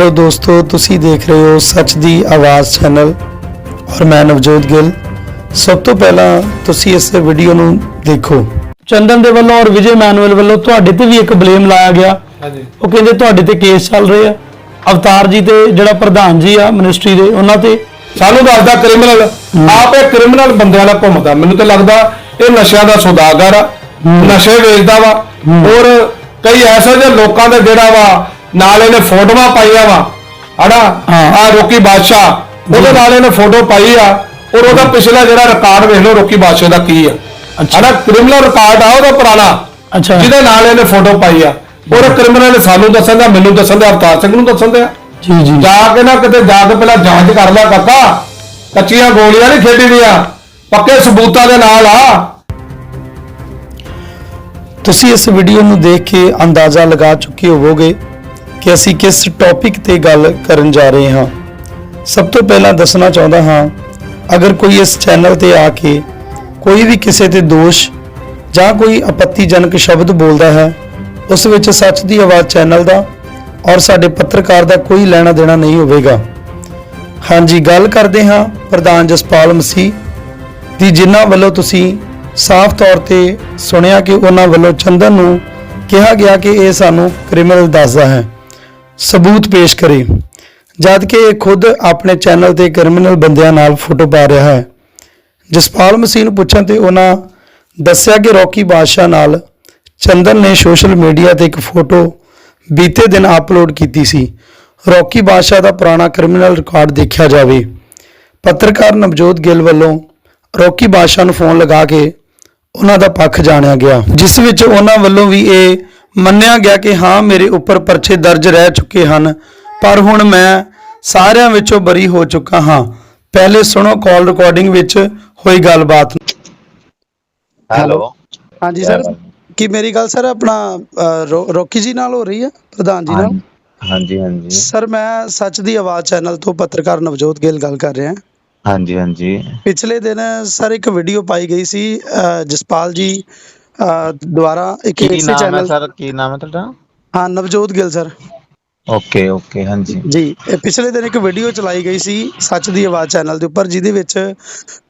Hello ਦੋਸਤੋ ਤੁਸੀਂ ਦੇਖ ਰਹੇ ਹੋ ਸੱਚ ਦੀ ਆਵਾਜ਼ ਚੈਨਲ ਔਰ ਮੈਂ ਨਵਜੋਤ ਗਿੱਲ। ਸਭ ਤੋਂ ਪਹਿਲਾਂ ਤੁਸੀਂ ਇਸ ਵੀਡੀਓ ਨੂੰ ਦੇਖੋ। ਚੰਦਨ ਦੇ ਵੱਲੋਂ ਔਰ ਵਿਜੇ ਮੈਨੂਅਲ ਵੱਲੋਂ ਤੁਹਾਡੇ ਤੇ ਵੀ ਇੱਕ ਬਲੇਮ ਲਾਇਆ ਗਿਆ। ਹਾਂਜੀ। ਉਹ ਕਹਿੰਦੇ ਤੁਹਾਡੇ ਤੇ ਕੇਸ ਚੱਲ ਰਹੇ ਆ। ਅਵਤਾਰ ਜੀ ਤੇ ਜਿਹੜਾ ਪ੍ਰਧਾਨ ਜੀ ਆ ਮਿਨਿਸਟਰੀ ਦੇ ਉਹਨਾਂ ਤੇ ਸਾਨੂੰ ਦੱਸਦਾ ਕ੍ਰਿਮੀਨਲ ਆਪ ਇਹ ਕ੍ਰਿਮੀਨਲ ਬੰਦਿਆਂ ਨਾਲ ਘੁੰਮਦਾ। ਮੈਨੂੰ ਤਾਂ ਲੱਗਦਾ ਇਹ ਨਸ਼ਿਆਂ ਦਾ ਸੌਦਾਗਰ ਆ ਨਸ਼ੇ ਵੇਚਦਾ ਵਾ। ਔਰ ਕਈ ਐਸੇ ਜਿਹੇ ਲੋਕਾਂ ਦੇ ਜਿਹੜਾ ਵਾ ਨਾਲ ਇਹਨੇ ਫੋਟੋਆਂ ਪਾਈਆਂ ਵਾ। ਹਨਾ? ਹਾਂ। ਆ ਰੋਕੀ ਬਾਦਸ਼ਾਹ। ਉਹਦੇ ਨਾਲ ਇਹਨੇ ਫੋਟੋ ਪਾਈ ਆ। ਔਰ ਉਹਦਾ ਪਿਛਲਾ ਜਿਹੜਾ ਰਿਕਾਰਡ ਵੇਖ ਲਓ ਰੋਕੀ ਬਾਦਸ਼ਾਹ ਦਾ ਕੀ ਆ। ਅੱਛਾ। ਹਨਾ? ਕ੍ਰਿਮੀਨਲ ਰਿਕਾਰਡ ਆ ਉਹਦਾ ਪੁਰਾਣਾ। ਅੱਛਾ। ਜਿਹਦੇ ਨਾਲ ਇਹਨੇ ਫੋਟੋ ਪਾਈ ਆ। ਔਰ ਕ੍ਰਿਮੀਨਲ ਸਾਨੂੰ ਦੱਸਣ ਦਾ ਮੈਨੂੰ ਦੱਸਣ ਦਾ ਅਵਤਾਰ ਸਿੰਘ ਨੂੰ ਦੱਸਣ ਦਾ ਜੀ ਜੀ। ਜਾ ਕੇ ਨਾ ਕਿਤੇ ਜਾ ਕੇ ਪਹਿਲਾਂ ਜਾਂਚ ਕਰ ਲੈ ਕਾਕਾ। ਕੱਚੀਆਂ ਗੋਲੀਆਂ ਨਹੀਂ ਖੇਡੀ ਦੀਆਂ ਪੱਕੇ ਸਬੂਤਾਂ ਦੇ ਨਾਲ ਆ। ਤੁਸੀਂ ਇਸ ਵੀਡੀਓ ਨੂੰ ਦੇਖ ਕੇ ਅੰਦਾਜ਼ਾ ਲਗਾ ਚੁੱਕੇ ਹੋਵੋਗੇ ਕਿ ਅਸੀਂ ਕਿਸ ਟੌਪਿਕ ਤੇ ਗੱਲ ਕਰਨ ਜਾ ਰਹੇ ਹਾਂ। ਸਭ ਤੋਂ ਪਹਿਲਾਂ ਦੱਸਣਾ ਚਾਹੁੰਦਾ ਹਾਂ, ਅਗਰ ਕੋਈ ਇਸ ਚੈਨਲ ਤੇ ਆ ਕੇ ਕੋਈ ਵੀ ਕਿਸੇ ਤੇ ਦੋਸ਼ ਜਾਂ ਕੋਈ ਆਪੱਤੀਜਨਕ ਸ਼ਬਦ ਬੋਲਦਾ ਹੈ, ਉਸ ਵਿੱਚ ਸੱਚ ਦੀ ਆਵਾਜ਼ ਚੈਨਲ ਦਾ ਔਰ ਸਾਡੇ ਪੱਤਰਕਾਰ ਦਾ ਕੋਈ ਲੈਣਾ ਦੇਣਾ ਨਹੀਂ ਹੋਵੇਗਾ। ਹਾਂਜੀ, ਗੱਲ ਕਰਦੇ ਹਾਂ ਪ੍ਰਧਾਨ ਜਸਪਾਲ ਮਸੀਹ ਦੀ, ਜਿਨ੍ਹਾਂ ਵੱਲੋਂ ਤੁਸੀਂ ਸਾਫ਼ ਤੌਰ ਤੇ ਸੁਣਿਆ ਕਿ ਉਹਨਾਂ ਵੱਲੋਂ ਚੰਦਨ ਨੂੰ ਕਿਹਾ ਗਿਆ ਕਿ ਇਹ ਸਾਨੂੰ ਕ੍ਰਿਮੀਨਲ ਦੱਸਦਾ ਹੈ। ਸਬੂਤ ਪੇਸ਼ ਕਰੇ, ਜਦ ਕਿ ਇਹ ਖੁਦ ਆਪਣੇ ਚੈਨਲ ਤੇ ਕ੍ਰਿਮੀਨਲ ਬੰਦਿਆਂ ਨਾਲ ਫੋਟੋ ਪਾ ਰਿਹਾ ਹੈ। ਜਸਪਾਲ ਮਸੀਹ ਨੂੰ ਪੁੱਛਣ ਤੇ ਉਹਨਾਂ ਦੱਸਿਆ ਕਿ ਰੌਕੀ ਬਾਦਸ਼ਾਹ ਨਾਲ ਚੰਦਨ ਨੇ ਸੋਸ਼ਲ ਮੀਡੀਆ ਤੇ ਇੱਕ ਫੋਟੋ ਬੀਤੇ ਦਿਨ ਅਪਲੋਡ ਕੀਤੀ ਸੀ। ਰੌਕੀ ਬਾਦਸ਼ਾਹ ਦਾ ਪੁਰਾਣਾ ਕ੍ਰਿਮੀਨਲ ਰਿਕਾਰਡ ਦੇਖਿਆ ਜਾਵੇ। ਪੱਤਰਕਾਰ ਨਵਜੋਤ ਗਿੱਲ ਵੱਲੋਂ ਰੌਕੀ ਬਾਦਸ਼ਾਹ ਨੂੰ ਫੋਨ ਲਗਾ ਕੇ ਉਹਨਾਂ ਦਾ ਪੱਖ ਜਾਣਿਆ ਗਿਆ, ਜਿਸ ਵਿੱਚ ਉਹਨਾਂ ਵੱਲੋਂ ਵੀ ਇਹ ਮੰਨਿਆ ਗਿਆ ਕਿ ਹਾਂ ਮੇਰੇ ਉੱਪਰ ਪਰਚੇ ਦਰਜ ਰਹਿ ਚੁੱਕੇ ਹਨ ਪਰ ਹੁਣ ਮੈਂ ਸਾਰਿਆਂ ਵਿੱਚੋਂ ਬਰੀ ਹੋ ਚੁੱਕਾ ਹਾਂ। ਪਹਿਲੇ ਸੁਣੋ ਕਾਲ ਰਿਕਾਰਡਿੰਗ ਵਿੱਚ ਹੋਈ ਗੱਲਬਾਤ। ਹੈਲੋ। ਹਾਂਜੀ ਸਰ ਕੀ ਮੇਰੀ ਗੱਲ ਸਰ ਆਪਣਾ ਰੌਕੀ ਜੀ ਨਾਲ ਹੋ ਰਹੀ ਹੈ? ਪ੍ਰਧਾਨ ਜੀ ਨਾਲ? ਹਾਂਜੀ ਹਾਂਜੀ ਸਰ ਮੈਂ ਸੱਚ ਦੀ ਆਵਾਜ਼ ਚੈਨਲ ਤੋਂ ਪੱਤਰਕਾਰ ਨਵਜੋਤ ਗਿੱਲ ਗੱਲ ਕਰ ਰਿਹਾ। ਹਾਂਜੀ ਹਾਂਜੀ। ਪਿਛਲੇ ਦਿਨ ਸਰ ਇੱਕ ਵੀਡੀਓ ਪਾਈ ਗਈ ਸੀ ਜਸਪਾਲ ਜੀ ਅ, ਦੁਆਰਾ ਇੱਕ ਕੀ ਇਸੇ ਨਾਮ ਹੈ ਚੈਨਲ ਸਰ? ਕੀ ਨਾਮ ਹੈ ਤੁਹਾਡਾ? ਹਾਂ Navjot Gill sir. Okay okay ਹਾਂਜੀ। ਜੀ ਇਹ ਪਿਛਲੇ ਦਿਨ ਇੱਕ ਵੀਡੀਓ ਚਲਾਈ ਗਈ ਸੀ ਸੱਚ ਦੀ ਆਵਾਜ਼ ਚੈਨਲ ਦੇ ਉੱਪਰ ਜਿਹਦੇ ਵਿੱਚ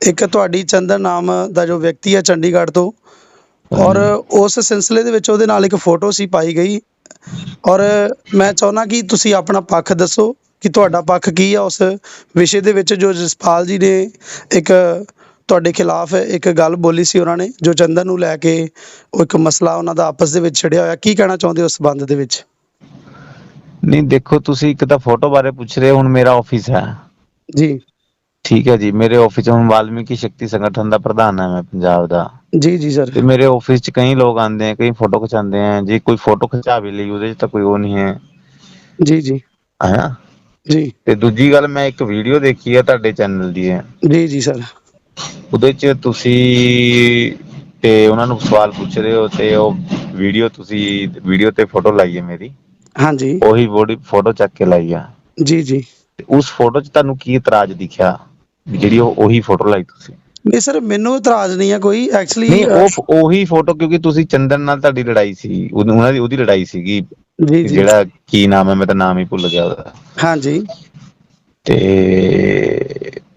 ਇੱਕ ਤੁਹਾਡੀ ਚੰਦਨ ਨਾਮ ਦਾ ਜੋ ਵਿਅਕਤੀ ਹੈ ਚੰਡੀਗੜ੍ਹ ਤੋਂ ਔਰ ਉਸ ਸਿਲਸਿਲੇ ਦੇ ਵਿੱਚ ਉਹਦੇ ਨਾਲ ਇੱਕ ਫੋਟੋ ਸੀ ਪਾਈ ਗਈ ਔਰ ਮੈਂ ਚਾਹੁੰਦਾ ਕਿ ਤੁਸੀਂ ਆਪਣਾ ਪੱਖ ਦੱਸੋ ਕਿ ਤੁਹਾਡਾ ਪੱਖ ਕੀ ਹੈ ਉਸ ਵਿਸ਼ੇ ਦੇ ਵਿੱਚ ਜੋ ਜਸਪਾਲ ਜੀ ਨੇ ਇੱਕ ਤੁਹਾਡੇ ਖਿਲਾਫ ਇੱਕ ਗੱਲ ਬੋਲੀ ਸੀ ਉਹਨਾਂ ਨੇ ਜੋ ਚੰਦਨ ਨੂੰ ਲੈ ਕੇ ਉਹ ਇੱਕ ਮਸਲਾ ਉਹਨਾਂ ਦਾ ਆਪਸ ਦੇ ਵਿੱਚ ਛਿੜਿਆ ਹੋਇਆ। ਕੀ ਕਹਿਣਾ ਚਾਹੁੰਦੇ ਹੋ ਉਸ ਸੰਬੰਧ ਦੇ ਵਿੱਚ? ਨਹੀਂ ਦੇਖੋ ਤੁਸੀਂ ਇੱਕ ਤਾਂ ਫੋਟੋ ਬਾਰੇ ਪੁੱਛ ਰਹੇ ਹੋ ਹੁਣ ਮੇਰਾ ਆਫਿਸ ਹੈ। ਜੀ। ਠੀਕ ਹੈ ਜੀ ਮੇਰੇ ਆਫਿਸ ਹੁਣ ਵਾਲਮੀਕੀ ਸ਼ਕਤੀ ਸੰਗਠਨ ਦਾ ਪ੍ਰਧਾਨ ਹਾਂ ਮੈਂ ਪੰਜਾਬ ਦਾ। ਜੀ ਜੀ ਸਰ। ਤੇ ਮੇਰੇ ਆਫਿਸ 'ਚ ਕਈ ਲੋਕ ਆਉਂਦੇ ਆ ਕਈ ਫੋਟੋ ਖਿਚਾਉਂਦੇ ਆ ਜੇ ਕੋਈ ਫੋਟੋ ਖਿਚਾ ਵੀ ਲਈ ਉਹਦੇ 'ਚ ਤਾਂ ਕੋਈ ਉਹ ਨਹੀਂ ਹੈ। ਜੀ ਜੀ। ਹੈ ਜੀ। ਤੇ ਦੂਜੀ ਗੱਲ ਮੈਂ ਇੱਕ ਵੀਡੀਓ ਦੇਖੀ ਹੈ ਤੁਹਾਡੇ ਚੈਨਲ ਦੀ ਹੈ। ਜੀ ਜੀ ਸਰ। ਉਹਦੇ 'ਚ ਤੁਸੀਂ ਤੇ ਉਹਨਾਂ ਨੂੰ ਸਵਾਲ ਪੁੱਛ ਰਹੇ ਹੋ ਤੇ ਉਹ ਵੀਡੀਓ ਤੁਸੀਂ ਵੀਡੀਓ ਤੇ ਫੋਟੋ ਲਾਈ ਹੈ ਮੇਰੀ। ਹਾਂਜੀ। ਉਹੀ ਬੋਡੀ ਫੋਟੋ ਚੱਕ ਕੇ ਲਾਈ ਆ। ਜੀ ਜੀ। ਤੇ ਉਸ ਫੋਟੋ 'ਚ ਤੁਹਾਨੂੰ ਕੀ ਇਤਰਾਜ਼ ਦਿਖਿਆ? ਵੀ ਜਿਹੜੀ ਉਹ ਉਹੀ ਫੋਟੋ ਲਾਈ ਤੁਸੀਂ। ਨਹੀਂ ਸਰ ਮੈਨੂੰ ਇਤਰਾਜ਼ ਨਹੀਂ ਹੈ ਕੋਈ। ਐਕਚੁਅਲੀ ਨਹੀਂ ਉਹ ਉਹੀ ਫੋਟੋ ਕਿਉਂਕਿ ਤੁਸੀਂ ਚੰਦਨ ਨਾਲ ਤੁਹਾਡੀ ਲੜਾਈ ਸੀ। ਉਹਦੀ- ਉਹਨਾਂ ਦੀ ਉਹਦੀ ਲੜਾਈ ਸੀਗੀ। ਜੀ ਜੀ। ਜਿਹੜਾ ਕੀ ਨਾਮ ਹੈ ਮੈਂ ਤਾਂ ਨਾਮ ਹੀ ਭੁੱਲ ਗਿਆ ਉਹਦਾ। ਹਾਂਜੀ। ਤੇ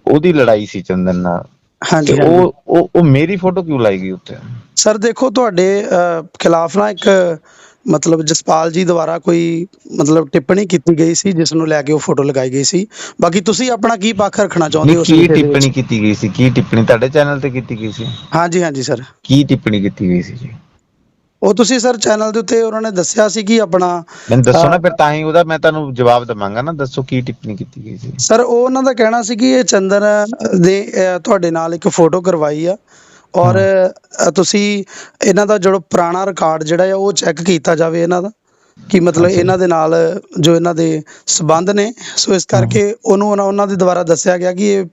ਉਹਦੀ ਲੜਾਈ ਸੀ ਚੰਦਨ ਨਾਲ। ਹਾਂਜੀ ਤੇ। ਉਹ ਉਹ ਉਹ ਮੇਰੀ ਫੋਟੋ ਕਿਉਂ ਲਾਈ ਗਈ ਉੱਤੇ ਸਰ ਦੇਖੋ ਤੁਹਾਡੇ ਅਹ, ਖਿਲਾਫ ਨਾ ਇੱਕ ਮਤਲਬ ਜਸਪਾਲ ਜੀ ਦੁਆਰਾ ਕੋਈ ਮਤਲਬ ਟਿੱਪਣੀ ਕੀਤੀ ਗਈ ਸੀ ਜਿਸ ਨੂੰ ਲੈ ਕੇ ਉਹ ਫੋਟੋ ਲਗਾਈ ਗਈ ਸੀ। ਬਾਕੀ ਤੁਸੀਂ ਆਪਣਾ ਕੀ ਪੱਖ ਰੱਖਣਾ ਚਾਹੁੰਦੇ ਨਹੀਂ ਹੋ ਉਸ ਕੀ ਵਿਸ਼ੇ ਦੇ ਵਿੱਚ? ਟਿੱਪਣੀ ਕੀਤੀ ਗਈ ਸੀ? ਕੀ ਟਿੱਪਣੀ ਤੁਹਾਡੇ ਚੈਨਲ ਤੇ ਕੀਤੀ ਗਈ ਸੀ? ਹਾਂਜੀ ਹਾਂਜੀ ਸਰ। ਕੀ ਟਿੱਪਣੀ ਕੀਤੀ ਗਈ ਸੀ ਜੀ? ਉਹ ਤੁਸੀਂ ਸਰ ਚੈਨਲ ਦੇ ਉੱਤੇ ਉਹਨਾਂ ਨੇ ਦੱਸਿਆ ਸੀ ਕਿ ਆਪਣਾ ਮੈਨੂੰ ਦੱਸੋ ਨਾ ਫਿਰ ਤਾਂ ਹੀ ਉਹਦਾ ਮੈਂ ਤੁਹਾਨੂੰ ਜਵਾਬ ਦਵਾਂਗਾ ਨਾ ਦੱਸੋ ਕੀ ਟਿੱਪਣੀ ਕੀਤੀ ਗਈ ਸੀ। ਸਰ ਉਹ ਉਹਨਾਂ ਦਾ ਕਹਿਣਾ ਸੀ ਕਿ ਇਹ ਚੰਦਨ ਦੇ ਤੁਹਾਡੇ ਨਾਲ ਇੱਕ ਫੋਟੋ ਕਰਵਾਈ ਆ ਔਰ ਤੁਸੀਂ ਇਹਨਾਂ ਦਾ ਜਿਹੜਾ ਪੁਰਾਣਾ ਰਿਕਾਰਡ ਜਿਹੜਾ ਆ ਉਹ ਚੈੱਕ ਕੀਤਾ ਜਾਵੇ ਇਹਨਾਂ ਦਾ। ਕਿ ਮਤਲਬ। ਇਹਨਾਂ ਦੇ ਨਾਲ ਜੋ ਇਹਨਾਂ ਦੇ ਸਬੰਧ ਨੇ ਸੋ ਇਸ ਕਰਕੇ ਉਹਨੂੰ ਉਹਨਾਂ- ਉਹਨਾਂ ਦੇ ਦੁਆਰਾ ਦੱਸਿਆ ਗਿਆ ਕਿ ਇਹ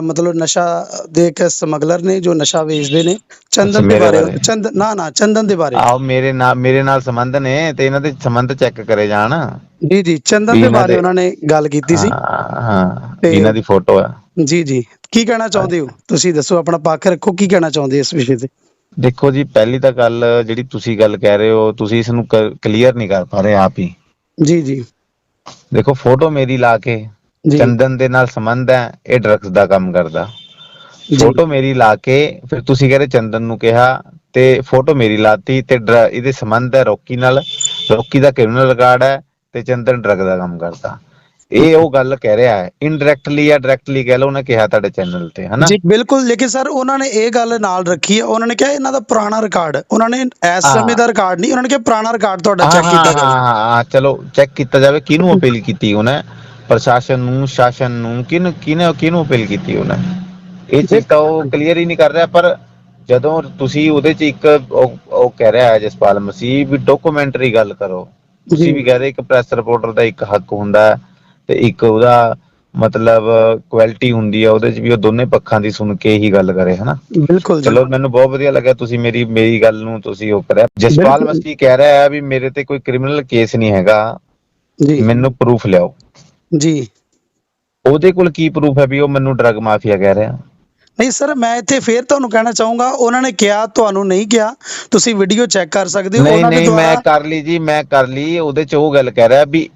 ਮਤਲਬ ਨਸ਼ਾ ਦੇ ਇੱਕ ਸਮਗਲਰ ਨੇ ਜੋ ਨਸ਼ਾ ਵੇਚਦੇ ਨੇ। ਚੰਦਨ ਦੇ ਮੇਰੇ ਬਾਰੇ ਬਾਰੇ। ਚੰਦਨ ਨਾ ਨਾ ਚੰਦਨ ਦੇ ਬਾਰੇ। ਆਓ ਮੇਰੇ ਨਾਲ ਮੇਰੇ ਨਾਲ ਸੰਬੰਧ ਨੇ ਤੇ ਇਹਨਾਂ ਦੇ ਸੰਬੰਧ ਚੈੱਕ ਕਰੇ ਜਾਣ। ਜੀ ਜੀ ਚੰਦਨ ਵੀ ਦੇ ਇਹਨਾਂ ਬਾਰੇ ਦੇ- ਉਹਨਾਂ ਨੇ ਗੱਲ ਕੀਤੀ ਸੀ। ਹਾਂ ਹਾਂ ਤੇ- ਇਹਨਾਂ ਦੀ ਫੋਟੋ ਆ। ਜੀ ਜੀ। ਕੀ ਕਹਿਣਾ ਚਾਹੁੰਦੇ ਹੋ? ਤੁਸੀਂ ਦੱਸੋ ਆਪਣਾ ਪੱਖ ਰੱਖੋ ਕੀ ਕਹਿਣਾ ਚਾਹੁੰਦੇ ਇਸ ਵਿਸ਼ੇ ਤੇ? ਦੇਖੋ ਜੀ ਪਹਿਲੀ ਤਾਂ ਗੱਲ ਜਿਹੜੀ ਤੁਸੀਂ ਗੱਲ ਕਹਿ ਰਹੇ ਹੋ ਤੁਸੀਂ ਇਸ ਨੂੰ ਕਲੀਅਰ ਨਹੀਂ ਕਰ ਪਾ ਰਹੇ ਆਪ ਹੀ। ਜੀ ਜੀ। ਦੇਖੋ ਫੋਟੋ ਮੇਰੀ ਲਾ ਕੇ ਚੰਦਨ ਦੇ ਨਾਲ ਸੰਬੰਧ ਹੈ ਇਹ ਡਰੱਗਸ ਦਾ ਕੰਮ ਕਰਦਾ। ਫੋਟੋ ਮੇਰੀ ਲਾ ਕੇ ਫਿਰ ਤੁਸੀਂ ਕਹਿੰਦੇ ਚੰਦਨ ਨੂੰ ਕਿਹਾ ਤੇ ਫੋਟੋ ਮੇਰੀ ਲਾਤੀ ਤੇ ਇਹਦੇ ਸੰਬੰਧ ਹੈ ਰੋਕੀ ਨਾਲ। ਰੋਕੀ ਦਾ ਕ੍ਰਿਮੀਨਲ ਰਿਕਾਰਡ ਹੈ ਤੇ ਚੰਦਨ ਡਰੱਗ ਦਾ ਕੰਮ ਕਰਦਾ। ਇਹ ਉਹ ਗੱਲ ਕਹਿ ਰਿਹਾ ਹੈ ਇਨਡਾਇਰੈਕਟਲੀ ਜਾਂ ਡਾਇਰੈਕਟਲੀ ਕਹਿ ਲਓ ਉਹਨੇ ਕਿਹਾ ਤੁਹਾਡੇ ਚੈਨਲ ਤੇ ਹਨਾ? ਜੀ ਬਿਲਕੁਲ ਲੇਕਿਨ ਸਰ ਉਹਨਾਂ ਨੇ ਇਹ ਗੱਲ ਨਾਲ ਰੱਖੀ ਹੈ ਉਹਨਾਂ ਨੇ ਕਿਹਾ ਇਹਨਾਂ ਦਾ ਪੁਰਾਣਾ ਰਿਕਾਰਡ ਉਹਨਾਂ ਨੇ ਇਸ। ਸਮੇਂ ਦਾ ਰਿਕਾਰਡ ਨਹੀਂ ਉਹਨਾਂ ਨੇ ਕਿਹਾ ਪੁਰਾਣਾ ਰਿਕਾਰਡ ਤੁਹਾਡਾ ਚੈੱਕ ਕੀਤਾ ਜਾਵੇ। ਹਾਂ, ਹਾਂ ਚਲੋ ਚੈੱਕ ਕੀਤਾ ਜਾਵੇ ਕਿਹਨੂੰ ਅਪੀਲ ਕੀਤੀ ਉਹਨੇ? ਪ੍ਰਸ਼ਾਸਨ ਨੂੰ ਸ਼ਾਸਨ ਨੂੰ ਕਿਹਨੂੰ ਕਿਹਨੇ ਕਿਹਨੂੰ ਅਪੀਲ ਕੀਤੀ ਉਹਨੇ? ਇਹ ਚੀਜ਼ ਤਾਂ ਉਹ ਕਲੀਅਰ ਹੀ ਨਹੀਂ ਕਰ ਰਿਹਾ ਪਰ ਜਦੋਂ ਤੁਸੀਂ ਉਹਦੇ ਚ ਇੱਕ ਉਹ ਕਹਿ ਰਿਹਾ ਹੈ ਜਸਪਾਲ ਮਸੀਹ ਵੀ ਡਾਕੂਮੈਂਟਰੀ ਗੱਲ ਕਰੋ। ਤੁਸੀਂ। ਵੀ ਕਹਿ ਰਹੇ ਇੱਕ ਪ੍ਰੈਸ ਰਿਪੋਰਟਰ ਦਾ ਇੱਕ ਹੱਕ ਹੁੰਦਾ ਹੈ। ਤੇ ਇੱਕ ਉਹਦਾ ਮਤਲਬ ਕੁਆਲਿਟੀ ਹੁੰਦੀ ਹੈ ਉਹਦੇ ਚ ਵੀ ਉਹ ਦੋਨੇ ਪੱਖਾਂ ਦੀ ਸੁਣ ਕੇ ਹੀ ਗੱਲ ਕਰੇ ਹਨਾ? ਬਿਲਕੁਲ ਚਲੋ ਮੈਨੂੰ ਬਹੁਤ ਵਧੀਆ ਲੱਗਿਆ ਤੁਸੀਂ ਮੇਰੀ ਮੇਰੀ ਗੱਲ ਨੂੰ ਤੁਸੀਂ ਉਹ ਕਰਿਆ। ਜਸਪਾਲ। ਮਸੀਹ ਕਹਿ ਰਿਹਾ ਹੈ ਵੀ ਮੇਰੇ ਤੇ ਕੋਈ ਕ੍ਰਿਮੀਨਲ ਕੇਸ ਨਹੀਂ ਹੈਗਾ। ਜੀ। ਮੈਨੂੰ ਪ੍ਰੂਫ ਲਿਆਓ। ਜੀ। ਉਹਦੇ ਕੋਲ ਕੀ ਪ੍ਰੂਫ ਹੈ ਵੀ ਉਹ ਮੈਨੂੰ ਡਰਗ ਮਾਫੀਆ ਕਹਿ ਰਿਹਾ? ਨਹੀਂ ਸਰ ਮੈਂ ਇੱਥੇ ਫੇਰ ਤੁਹਾਨੂੰ ਕਹਿਣਾ ਚਾਹੂੰਗਾ ਉਹਨਾਂ ਨੇ ਕਿਹਾ ਤੁਹਾਨੂੰ ਨਹੀਂ ਕਿਹਾ। ਤੁਸੀਂ ਵੀਡੀਓ ਚੈੱਕ ਕਰ ਸਕਦੇ ਹੋ ਉਹਨਾਂ ਦੇ ਨਹੀਂ ਮੈਂ ਦੁਆਰਾ ਕਰ ਲਈ ਜੀ ਮੈਂ ਕਰ ਲਈ। ਉਹਦੇ ਚ ਉਹ ਗੱਲ ਕਹਿ ਰਿਹਾ ਵੀ